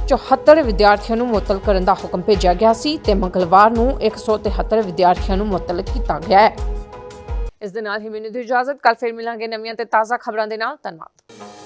74 ਵਿਦਿਆਰਥੀਆਂ ਨੂੰ ਮੁਅੱਤਲ ਕਰਨ ਦਾ ਹੁਕਮ ਭੇਜਿਆ ਗਿਆ ਸੀ ਤੇ ਮੰਗਲਵਾਰ ਨੂੰ 173 ਵਿਦਿਆਰਥੀਆਂ ਨੂੰ ਮੁਅੱਤਲ ਕੀਤਾ ਗਿਆ ਹੈ। ਇਸ ਦੇ ਨਾਲ ਹੀ ਮੈਨੂੰ ਦੀ ਇਜਾਜ਼ਤ। ਕੱਲ ਫਿਰ ਮਿਲਾਂਗੇ ਨਵੀਆਂ ਤੇ ਤਾਜ਼ਾ ਖਬਰਾਂ ਦੇ ਨਾਲ। ਧੰਨਵਾਦ।